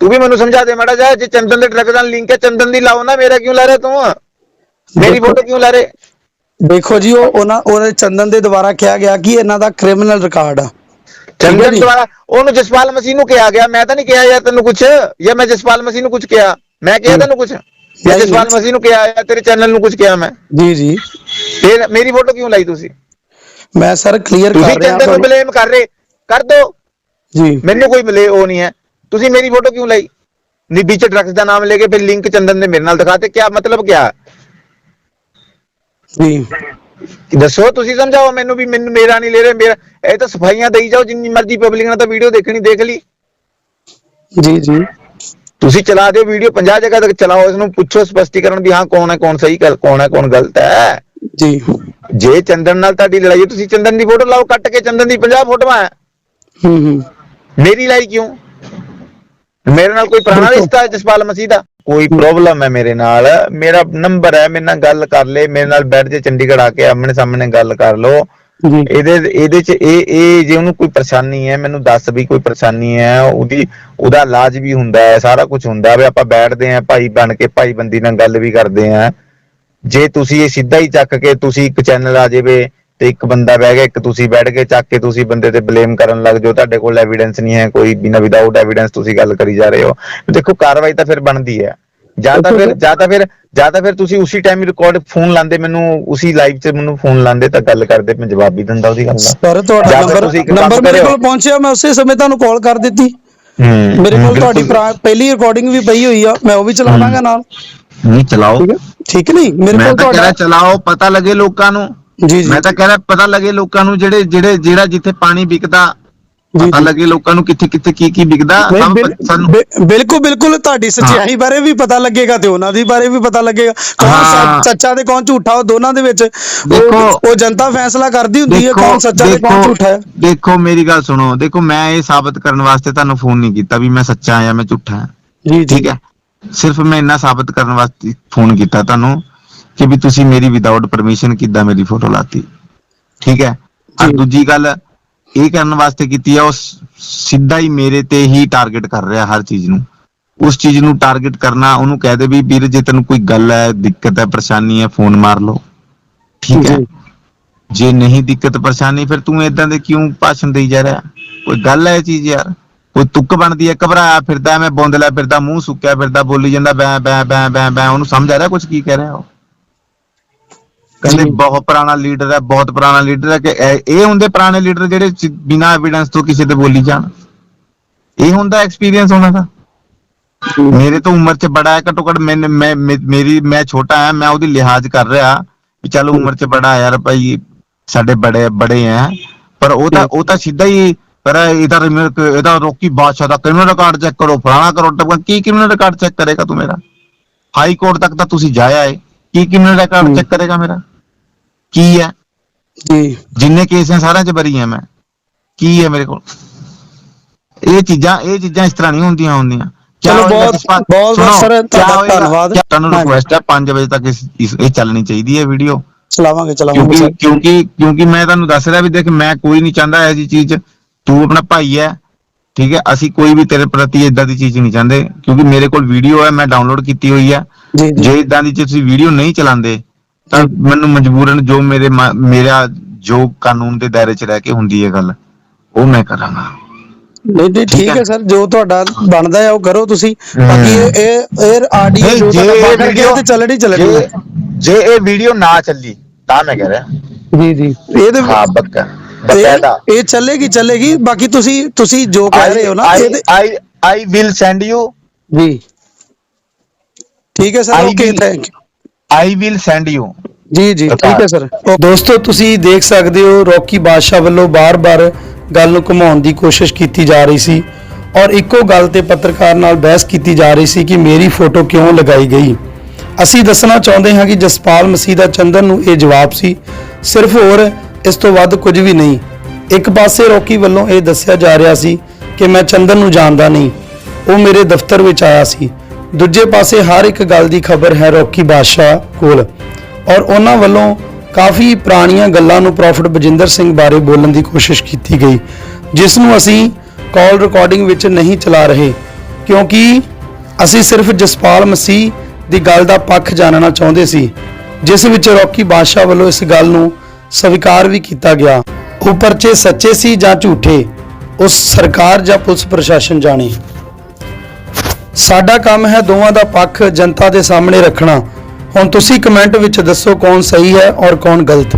ਤੂੰ ਵੀ ਮੈਨੂੰ ਸਮਝਾ ਦੇ ਮਾੜਾ ਜਿਹਾ ਜੇ ਚੰਦਨ ਦੇ ਡਰੱਗ ਨਾਲ ਲਿੰਕ ਹੈ ਚੰਦਨ ਦੀ ਲਾਓ ਨਾ ਮੇਰਾ ਕਿਉਂ ਲਾ ਰਿਹਾ ਤੂੰ? ਮੇਰੀ ਫੋਟੋ ਕਿਉਂ ਲਾ ਰਹੇ? ਦੇਖੋ ਜੀ ਉਹ ਉਹਨਾਂ ਉਹਨੇ ਚੰਦਨ ਦੇ ਦੁਆਰਾ ਕਿਹਾ ਗਿਆ ਕਿ ਇਹਨਾਂ ਦਾ ਕ੍ਰਿਮੀਨਲ ਰਿਕਾਰਡ ਆ। ਚੰਦਨ ਜੀ। ਦੁਆਰਾ ਉਹਨੂੰ ਜਸਪਾਲ ਮਸੀਹ ਨੂੰ ਕਿਹਾ ਗਿਆ। ਮੈਂ ਤਾਂ ਨਹੀਂ ਕਿਹਾ ਯਾਰ ਤੈਨੂੰ ਕੁਝ ਜਾਂ ਮੈਂ ਜਸਪਾਲ ਮਸੀਹ ਨੂੰ ਕੁਝ ਕਿਹਾ। ਮੈਂ ਕਿਹਾ ਤੈਨੂੰ ਕੁਝ ਮੈਂ। ਜਸਪਾਲ ਮਸੀਹ ਨੂੰ ਕਿਹਾ ਜਾਂ ਤੇਰੇ ਚੈਨਲ ਨੂੰ ਕੁਝ ਕਿਹਾ ਮੈਂ। ਜੀ ਜੀ। ਫਿਰ ਮੇਰੀ ਫੋਟੋ ਕਿਉਂ ਲਾਈ ਤੁਸੀਂ? ਮੈਂ ਸਰ ਕਲੀਅਰ ਤੁਸੀਂ ਕਰ ਰਿਹਾ ਚੰਦਨ ਨੂੰ। ਬਲੇਮ ਕਰ ਰਹੇ। ਕਰ ਦੋ। ਜੀ। ਮੈਨੂੰ ਕੋਈ ਮਿਲੇ ਉਹ ਨਹੀਂ ਹੈ। ਤੁਸੀਂ ਮੇਰੀ ਫੋਟੋ ਕਿਉਂ ਲਈ? ਨਿੱਡੀ ਚ ਡਰੱਗਸ ਦਾ ਨਾਮ ਲੈ ਕੇ ਫਿਰ ਲਿੰਕ ਚੰਦਨ ਨੇ ਮੇਰੇ ਨਾਲ ਦਿਖਾਤੇ ਕੀ ਮਤਲਬ ਕਿਆ? ਜੀ। ਦੱਸੋ ਤੁਸੀਂ ਸਮਝਾਓ ਮੈਨੂੰ ਵੀ ਮੈਨੂੰ ਮੇਰਾ ਨਹੀਂ ਲੈ ਰਹੇ ਮੇਰਾ ਇਹ ਤਾਂ ਸਫਾਈਆਂ ਦੇਈ ਜਾਓ ਜਿੰਨੀ ਮਰਜ਼ੀ ਪਬਲਿਕ ਨੇ ਤਾਂ ਵੀਡੀਓ ਦੇਖਣੀ ਦੇਖ ਲਈ। ਜੀ ਜੀ। ਤੁਸੀਂ ਚਲਾ ਦਿਓ ਵੀਡੀਓ 50 ਜਗ੍ਹਾ ਤੱਕ ਚਲਾਓ ਇਸ ਨੂੰ ਪੁੱਛੋ ਸਪਸ਼ਟੀਕਰਨ ਵੀ ਹਾਂ ਕੌਣ ਹੈ ਕੌਣ ਸਹੀ ਗੱਲ ਕੌਣ ਹੈ ਕੌਣ ਗਲਤ ਹੈ। ਜੀ। ਜੇ ਚੰਦਨ ਨਾਲ ਤੁਹਾਡੀ ਲੜਾਈ ਹੈ ਤੁਸੀਂ ਚੰਦਨ ਦੀ ਫੋਟੋ ਲਾਓ ਕੱਟ ਕੇ ਚੰਦਨ ਦੀ 50 ਫੋਟੋਆਂ ਹੈ। ਹੂੰ ਹੂੰ। ਮੇਰੀ ਲਾਈ ਕਿਉਂ? ਮੇਰੇ ਨਾਲ ਕੋਈ ਪੁਰਾਣਾ। ਰਿਸ਼ਤਾ ਹੈ ਜਸਪਾਲ ਮਸੀਹ ਦਾ? ਕੋਈ ਪ੍ਰੋਬਲਮ ਹੈ ਮੇਰੇ ਨਾਲ। ਮੇਰਾ ਨੰਬਰ ਹੈ ਮੇਰੇ ਨਾਲ ਗੱਲ ਕਰ ਲੈ। ਮੇਰੇ ਨਾਲ ਬੈਠ ਜੇ ਚੰਡੀਗੜ੍ਹ ਆ ਕੇ ਆਮਣੇ ਸਾਹਮਣੇ ਗੱਲ ਕਰ ਲਓ। ਜੀ। ਇਹਦੇ ਇਹਦੇ ਚ ਇਹ ਇਹ ਜੇ ਉਹਨੂੰ ਕੋਈ ਪਰੇਸ਼ਾਨੀ ਹੈ ਮੈਨੂੰ ਦੱਸ ਵੀ ਕੋਈ ਪਰੇਸ਼ਾਨੀ ਹੈ ਉਹਦੀ ਉਹਦਾ ਇਲਾਜ ਵੀ ਹੁੰਦਾ ਹੈ ਸਾਰਾ ਕੁਝ ਹੁੰਦਾ ਵੀ ਆਪਾਂ ਬੈਠਦੇ ਆਂ ਭਾਈ ਬਣ ਕੇ ਭਾਈ ਬੰਦੀ ਨਾਲ ਗੱਲ ਵੀ ਕਰਦੇ ਆਂ ਜੇ ਤੁਸੀਂ ਇਹ ਸਿੱਧਾ ਹੀ ਚੱਕ ਕੇ ਤੁਸੀਂ ਇੱਕ ਚੈਨਲ ਆ ਜਾਵੇ ਤੇ ਇੱਕ ਬੰਦਾ ਬਹਿ ਗਿਆ ਇੱਕ ਤੁਸੀਂ ਬੈਠ ਕੇ ਚੱਕ ਕੇ ਤੁਸੀਂ ਬੰਦੇ ਤੇ ਬਲੇਮ ਕਰਨ ਲੱਗ ਜਾਓ। ਤੁਹਾਡੇ ਕੋਲ ਐਵੀਡੈਂਸ ਨਹੀਂ ਹੈ ਕੋਈ ਬਿਨਾ ਵਿਦਆਊਟ ਐਵੀਡੈਂਸ ਤੁਸੀਂ ਗੱਲ ਕਰੀ ਜਾ ਰਹੇ ਹੋ। ਦੇਖੋ ਕਾਰਵਾਈ ਤਾਂ ਫਿਰ ਬਣਦੀ ਹੈ। ਜਾਂ ਤਾਂ ਫਿਰ ਜਾਂ। ਤਾਂ ਫਿਰ ਜਾਂ ਤਾਂ ਫਿਰ ਤੁਸੀਂ ਉਸੇ ਟਾਈਮ ਰਿਕਾਰਡ ਫੋਨ ਲਾਉਂਦੇ ਮੈਨੂੰ ਉਸੇ ਲਾਈਵ 'ਚ ਮੈਨੂੰ ਫੋਨ ਲਾਉਂਦੇ ਤਾਂ ਗੱਲ ਕਰਦੇ ਮੈਂ ਜਵਾਬ ਵੀ ਦਿੰਦਾ ਉਹਦੀ ਗੱਲ ਦਾ। ਸਰ ਤੁਹਾਡਾ ਨੰਬਰ ਨੰਬਰ ਮੇਰੇ। ਕੋਲ ਪਹੁੰਚਿਆ ਮੈਂ ਉਸੇ ਸਮੇਂ ਤੁਹਾਨੂੰ ਕਾਲ ਕਰ ਦਿੱਤੀ। ਹੂੰ ਮੇਰੇ ਕੋਲ। ਤੁਹਾਡੀ ਪਹਿਲੀ ਰਿਕਾਰਡਿੰਗ ਵੀ ਪਈ ਹੋਈ ਆ ਮੈਂ ਉਹ ਵੀ ਚਲਾ ਨਾਲ। ਨਹੀਂ ਚਲਾਓ। ਠੀਕ ਨਹੀਂ ਮੇਰੇ ਕੋਲ ਤੁਹਾਡਾ ਚਲਾਓ ਪਤਾ ਲੱਗੇ ਲੋਕਾਂ ਨੂੰ। ਜੀ ਜੀ। ਮੈਂ ਤਾਂ ਕਹਿ ਰਿਹਾ ਪਤਾ ਲੱਗੇ ਲੋਕਾਂ ਨੂੰ ਜਿਹੜੇ ਜਿਹੜੇ ਜਿਹੜਾ ਜਿੱਥੇ ਪਾਣੀ ਵਿਕਦਾ ਪਤਾ। ਲੱਗੇ ਲੋਕਾਂ ਨੂੰ ਕਿੱਥੇ ਕਿੱਥੇ ਕੀ ਕੀ ਵਿਕਦਾ ਸਾਨੂੰ ਬਿਲਕੁਲ ਬਿਲਕੁਲ ਤੁਹਾਡੀ ਸੱਚਾਈ ਬਾਰੇ ਵੀ ਪਤਾ ਲੱਗੇਗਾ ਤੇ ਉਹਨਾਂ ਦੀ ਬਾਰੇ ਵੀ ਪਤਾ ਲੱਗੇਗਾ। ਕੌਣ ਹਾਂ। ਸੱਚ- ਤੇ ਕੌਣ ਝੂਠਾ ਉਹ ਦੋਨਾਂ ਦੇ ਵਿੱਚ। ਦੇਖੋ- ਉਹ ਜਨਤਾ ਫੈਸਲਾ ਕਰਦੀ ਹੁੰਦੀ ਹੈ ਕੌਣ ਸੱਚਾ ਤੇ ਕੌਣ ਝੂਠਾ ਹੈ। ਦੇਖੋ ਮੇਰੀ ਗੱਲ ਸੁਣੋ। ਦੇਖੋ ਮੈਂ ਇਹ ਸਾਬਤ ਕਰਨ ਵਾਸਤੇ ਤੁਹਾਨੂੰ ਫੋਨ ਨਹੀਂ ਕੀਤਾ ਵੀ ਮੈਂ ਸੱਚਾ ਆ ਜਾਂ ਮੈਂ ਝੂਠਾ ਹਾਂ। ਜੀ। ਠੀਕ ਹੈ? ਸਿਰਫ ਮੈਂ ਇੰਨਾ ਸਾਬਤ ਕਰਨ ਵਾਸਤੇ ਫੋਨ ਕੀਤਾ ਤੁਹਾਨੂੰ ਕਿ ਵੀ ਤੁਸੀਂ ਮੇਰੀ ਵਿਦਆਊਟ ਪਰਮਿਸ਼ਨ ਕਿੱਦਾਂ ਮੇਰੀ ਫੋਟੋ ਲਾਤੀ। ਠੀਕ ਹੈ? ਔਰ। ਦੂਜੀ ਗੱਲ ਇਹ ਕਰਨ ਵਾਸਤੇ ਕੀਤੀ ਆ ਉਹ ਸਿੱਧਾ ਹੀ ਮੇਰੇ ਤੇ ਹੀ ਟਾਰਗੇਟ ਕਰ ਰਿਹਾ ਹਰ ਚੀਜ਼ ਨੂੰ। ਉਸ ਚੀਜ਼ ਨੂੰ ਟਾਰਗੇਟ ਕਰਨਾ ਉਹਨੂੰ ਕਹਿ ਦੇ ਵੀ ਵੀਰ ਜੇ ਤੈਨੂੰ ਕੋਈ ਗੱਲ ਹੈ ਦਿੱਕਤ ਹੈ ਪਰੇਸ਼ਾਨੀ ਹੈ ਫੋਨ ਮਾਰ ਲਓ। ਠੀਕ ਹੈ? ਜੀ। ਨਹੀਂ ਦਿੱਕਤ ਪਰੇਸ਼ਾਨੀ ਫਿਰ ਤੂੰ ਇਦਾਂ ਦੇ ਕਿਉਂ ਭਾਸ਼ਣ ਦੇਈ ਜਾ ਰਿਹਾ? ਕੋਈ ਗੱਲ ਹੈ ਚੀਜ਼ ਯਾਰ? ਕੋਈ ਤੁੱਕ ਬਣਦੀ ਹੈ ਘਬਰਾਇਆ ਫਿਰਦਾ ਮੈਂ ਬੋਂਦਲਾ ਫਿਰਦਾ ਮੂੰਹ ਸੁੱਕਿਆ ਫਿਰਦਾ ਬੋਲੀ ਜਾਂਦਾ ਬੈ ਬੈ ਬੈ ਬੈ ਬੈ ਉਹਨੂੰ ਸਮਝ ਆ ਰਿਹਾ ਕੁਝ ਕੀ ਕਹਿ ਰਿਹਾ ਉਹ? ਕਹਿੰਦੇ। ਬਹੁਤ ਪੁਰਾਣਾ ਲੀਡਰ ਹੈ ਬਹੁਤ ਪੁਰਾਣਾ ਲੀਡਰ ਹੈ ਕਿ ਇਹ ਇਹ ਹੁੰਦੇ ਪੁਰਾਣੇ ਲੀਡਰ ਜਿਹੜੇ ਚ- ਬਿਨਾਂ ਐਵੀਡੈਂਸ ਤੋਂ ਕਿਸੇ ਤੇ ਬੋਲੀ ਜਾਣ। ਇਹ ਹੁੰਦਾ ਐਕਸਪੀਰੀਅੰਸ ਉਹਨਾਂ ਦਾ। ਮੇਰੇ ਤੋਂ ਉਮਰ 'ਚ ਬੜਾ ਹੈ ਘੱਟੋ ਘੱਟ ਮੈਨ- ਮੈਂ ਮੇ- ਮੇਰੀ ਮੈਂ ਛੋਟਾ ਹਾਂ ਮੈਂ ਉਹਦੀ ਲਿਹਾਜ਼ ਕਰ ਰਿਹਾ ਵੀ ਚੱਲ ਉਮਰ 'ਚ ਬੜਾ ਹੈ ਯਾਰ ਭਾਈ ਸਾਡੇ ਬੜੇ ਬੜੇ ਹੈ। ਪਰ ਉਹ ਤਾਂ ਉਹ ਤਾਂ ਸਿੱਧਾ ਹੀ ਪਰ ਇਹਦਾ ਇਹਦਾ ਰੋਕੀ ਬਾਦਸ਼ਾਹ ਦਾ ਕ੍ਰਿਮੀਨਲ ਰਿਕਾਰਡ ਚੈੱਕ ਕਰੋ ਫਲਾਣਾ ਕਰੋ ਟਪਕਾ ਕੀ ਕ੍ਰਿਮੀਨਲ ਰਿਕਾਰਡ ਚੈੱਕ ਕਰੇਗਾ ਤੂੰ ਮੇਰਾ? ਹਾਈ ਕੋਰਟ ਤੱਕ ਤਾਂ ਤੁਸੀਂ ਜਾਇਆ ਏ। ਕੀ ਕ੍ਰਿਮੀਨਲ ਰਿਕਾਰਡ। ਚੈੱਕ ਕਰੇਗਾ ਮੇਰਾ ਕੀ ਹੈ ਜੀ ਜਿੰਨੇ ਕੇਸ ਹੈ ਸਾਰਿਆਂ 'ਚ ਬਰੀ ਹੈ ਮੈਂ ਕੀ ਹੈ ਮੇਰੇ ਕੋਲ ਇਹ ਚੀਜ਼ਾਂ ਇਹ ਚੀਜ਼ਾਂ ਇਸ ਤਰ੍ਹਾਂ ਨਹੀਂ ਹੁੰਦੀਆਂ ਹੁੰਦੀਆਂ ਚਲੋ ਬਹੁਤ-? ਬਹੁਤ- ਬਹੁਤ ਤੁਹਾਡਾ ਹੋਏਗਾ? ਧੰਨਵਾਦ। ਤੁਹਾਨੂੰ। ਰਿਕੁਐਸਟ ਹੈ 5 ਵਜੇ ਤੱਕ ਇਸ ਇਹ ਚੱਲਣੀ ਚਾਹੀਦੀ ਹੈ ਵੀਡੀਓ ਚਲਾਵਾਂਗੇ ਚਲਾਵਾਂਗੇ ਕਿਉਂਕਿ ਸਰ ਕਿਉਂਕਿ ਕਿਉਂਕਿ ਮੈਂ ਤੁਹਾਨੂੰ ਦੱਸ ਰਿਹਾ ਵੀ ਦੇਖ ਮੈਂ ਕੋਈ ਨਹੀਂ ਚਾਹੁੰਦਾ ਇਹ ਜੀ ਚੀਜ਼ ਤੂੰ ਆਪਣਾ ਭਾਈ ਹੈ ਠੀਕ ਹੈ? ਅਸੀਂ ਕੋਈ ਵੀ ਤੇਰੇ ਪ੍ਰਤੀ ਇਦਾਂ ਦੀ ਚੀਜ਼ ਨਹੀਂ ਚਾਹੁੰਦੇ ਕਿਉਂਕਿ ਮੇਰੇ ਕੋਲ ਵੀਡੀਓ ਹੈ ਮੈਂ ਡਾਊਨਲੋਡ ਕੀਤੀ ਹੋਈ ਹੈ। ਜੀ ਇਦਾਂ ਦੀ ਤੁਸੀਂ ਵੀਡੀਓ ਨਹੀਂ ਚਲਾਉਂਦੇ ਤਾਂ ਮੈਨੂੰ ਮਜਬੂਰਨ ਜੋ ਮੇਰੇ ਮੇਰਾ ਜੋ ਕਾਨੂੰਨ ਦੇ ਦਾਇਰੇ 'ਚ ਰਹਿ ਕੇ ਹੁੰਦੀ ਹੈ ਗੱਲ ਉਹ ਮੈਂ ਕਰਾਂਗਾ। ਨਹੀਂ ਨਹੀਂ ਠੀਕ ਹੈ। ਸਰ ਜੋ ਤੁਹਾਡਾ ਬਣਦਾ ਹੈ ਉਹ ਕਰੋ ਤੁਸੀਂ। ਬਾਕੀ ਇਹ ਇਹ ਆਡੀਓ ਜੋ ਤੁਹਾਡਾ ਵੀਡੀਓ ਤੇ ਚੱਲਣੀ ਚੱਲਣੀ। ਜੇ ਇਹ ਵੀਡੀਓ ਨਾ ਚੱਲੀ ਤਾਂ ਮੈਂ ਕਹਿ ਰਿਹਾ। ਜੀ ਜੀ। ਇਹ ਤੇ ਹਾਂ ਬੱਕਾ ਬਕਾਇਦਾ ਇਹ- ਚੱਲੇਗੀ ਚੱਲੇਗੀ। ਬਾਕੀ ਤੁਸੀਂ ਤੁਸੀਂ ਜੋ ਕਹਿ ਰਹੇ ਹੋ ਨਾ I, I will send you ਜੀ। ਠੀਕ ਹੈ sir I okay will- thank you I will send you ਜੀ ਜੀ। ਠੀਕ ਹੈ ਸਰ। ਦੋਸਤੋ ਤੁਸੀਂ ਦੇਖ ਸਕਦੇ ਹੋ ਰੌਕੀ ਬਾਦਸ਼ਾਹ ਵੱਲੋਂ ਬਾਰ-ਬਾਰ ਗੱਲ ਨੂੰ ਘੁਮਾਉਣ ਦੀ ਕੋਸ਼ਿਸ਼ ਕੀਤੀ ਜਾ ਰਹੀ ਸੀ। ਔਰ ਇੱਕੋ ਗੱਲ ਤੇ ਪੱਤਰਕਾਰ ਨਾਲ ਬਹਿਸ ਕੀਤੀ ਜਾ ਰਹੀ ਸੀ ਕਿ ਮੇਰੀ ਫੋਟੋ ਕਿਉਂ ਲਗਾਈ ਗਈ? ਅਸੀਂ ਦੱਸਣਾ ਚਾਹੁੰਦੇ ਹਾਂ ਕਿ ਜਸਪਾਲ ਮਸੀਹ ਦਾ ਚੰਦਨ ਨੂੰ ਇਹ ਜਵਾਬ ਸੀ। ਸਿਰਫ ਹੋਰ ਇਸ ਤੋਂ ਵੱਧ ਕੁਝ ਵੀ ਨਹੀਂ। ਇੱਕ ਪਾਸੇ ਰੌਕੀ ਵੱਲੋਂ ਇਹ ਦੱਸਿਆ ਜਾ ਰਿਹਾ ਸੀ ਕਿ ਮੈਂ ਚੰਦਨ ਨੂੰ ਜਾਣਦਾ ਨਹੀਂ। ਉਹ ਮੇਰੇ ਦਫ਼ਤਰ ਵਿੱਚ ਆਇਆ ਸੀ। ਦੂਜੇ ਪਾਸੇ ਹਰ ਇੱਕ ਗੱਲ ਦੀ ਖਬਰ ਹੈ ਰੌਕੀ ਬਾਦਸ਼ਾਹ ਕੋਲ। ਔਰ ਉਹਨਾਂ ਵੱਲੋਂ ਕਾਫੀ ਪੁਰਾਣੀਆਂ ਗੱਲਾਂ ਨੂੰ ਪ੍ਰੋਫਟ ਬਜਿੰਦਰ ਸਿੰਘ ਬਾਰੇ ਬੋਲਣ ਦੀ ਕੋਸ਼ਿਸ਼ ਕੀਤੀ ਗਈ, ਜਿਸ ਨੂੰ ਅਸੀਂ ਕਾਲ ਰਿਕਾਰਡਿੰਗ ਵਿੱਚ ਨਹੀਂ ਚਲਾ ਰਹੇ, ਕਿਉਂਕਿ ਅਸੀਂ ਸਿਰਫ ਜਸਪਾਲ ਮਸੀਹ ਦੀ ਗੱਲ ਦਾ ਪੱਖ ਜਾਣਨਾ ਚਾਹੁੰਦੇ ਸੀ, ਜਿਸ ਵਿੱਚ ਰੌਕੀ ਬਾਦਸ਼ਾਹ ਵੱਲੋਂ ਇਸ ਗੱਲ ਨੂੰ ਸਵੀਕਾਰ ਵੀ ਕੀਤਾ ਗਿਆ। ਉਹ ਪਰਚੇ ਸੱਚੇ ਸੀ ਜਾਂ ਝੂਠੇ? ਉਸ ਸਰਕਾਰ ਜਾਂ ਪੁਲਿਸ ਪ੍ਰਸ਼ਾਸਨ ਜਾਣੇ। ਸਾਡਾ ਕੰਮ ਹੈ ਦੋਵਾਂ ਦਾ ਪੱਖ ਜਨਤਾ ਦੇ ਸਾਹਮਣੇ ਰੱਖਣਾ। ਹੁਣ ਤੁਸੀਂ ਕਮੈਂਟ ਵਿੱਚ ਦੱਸੋ ਕੌਣ ਸਹੀ ਹੈ ਔਰ ਕੌਣ ਗਲਤ।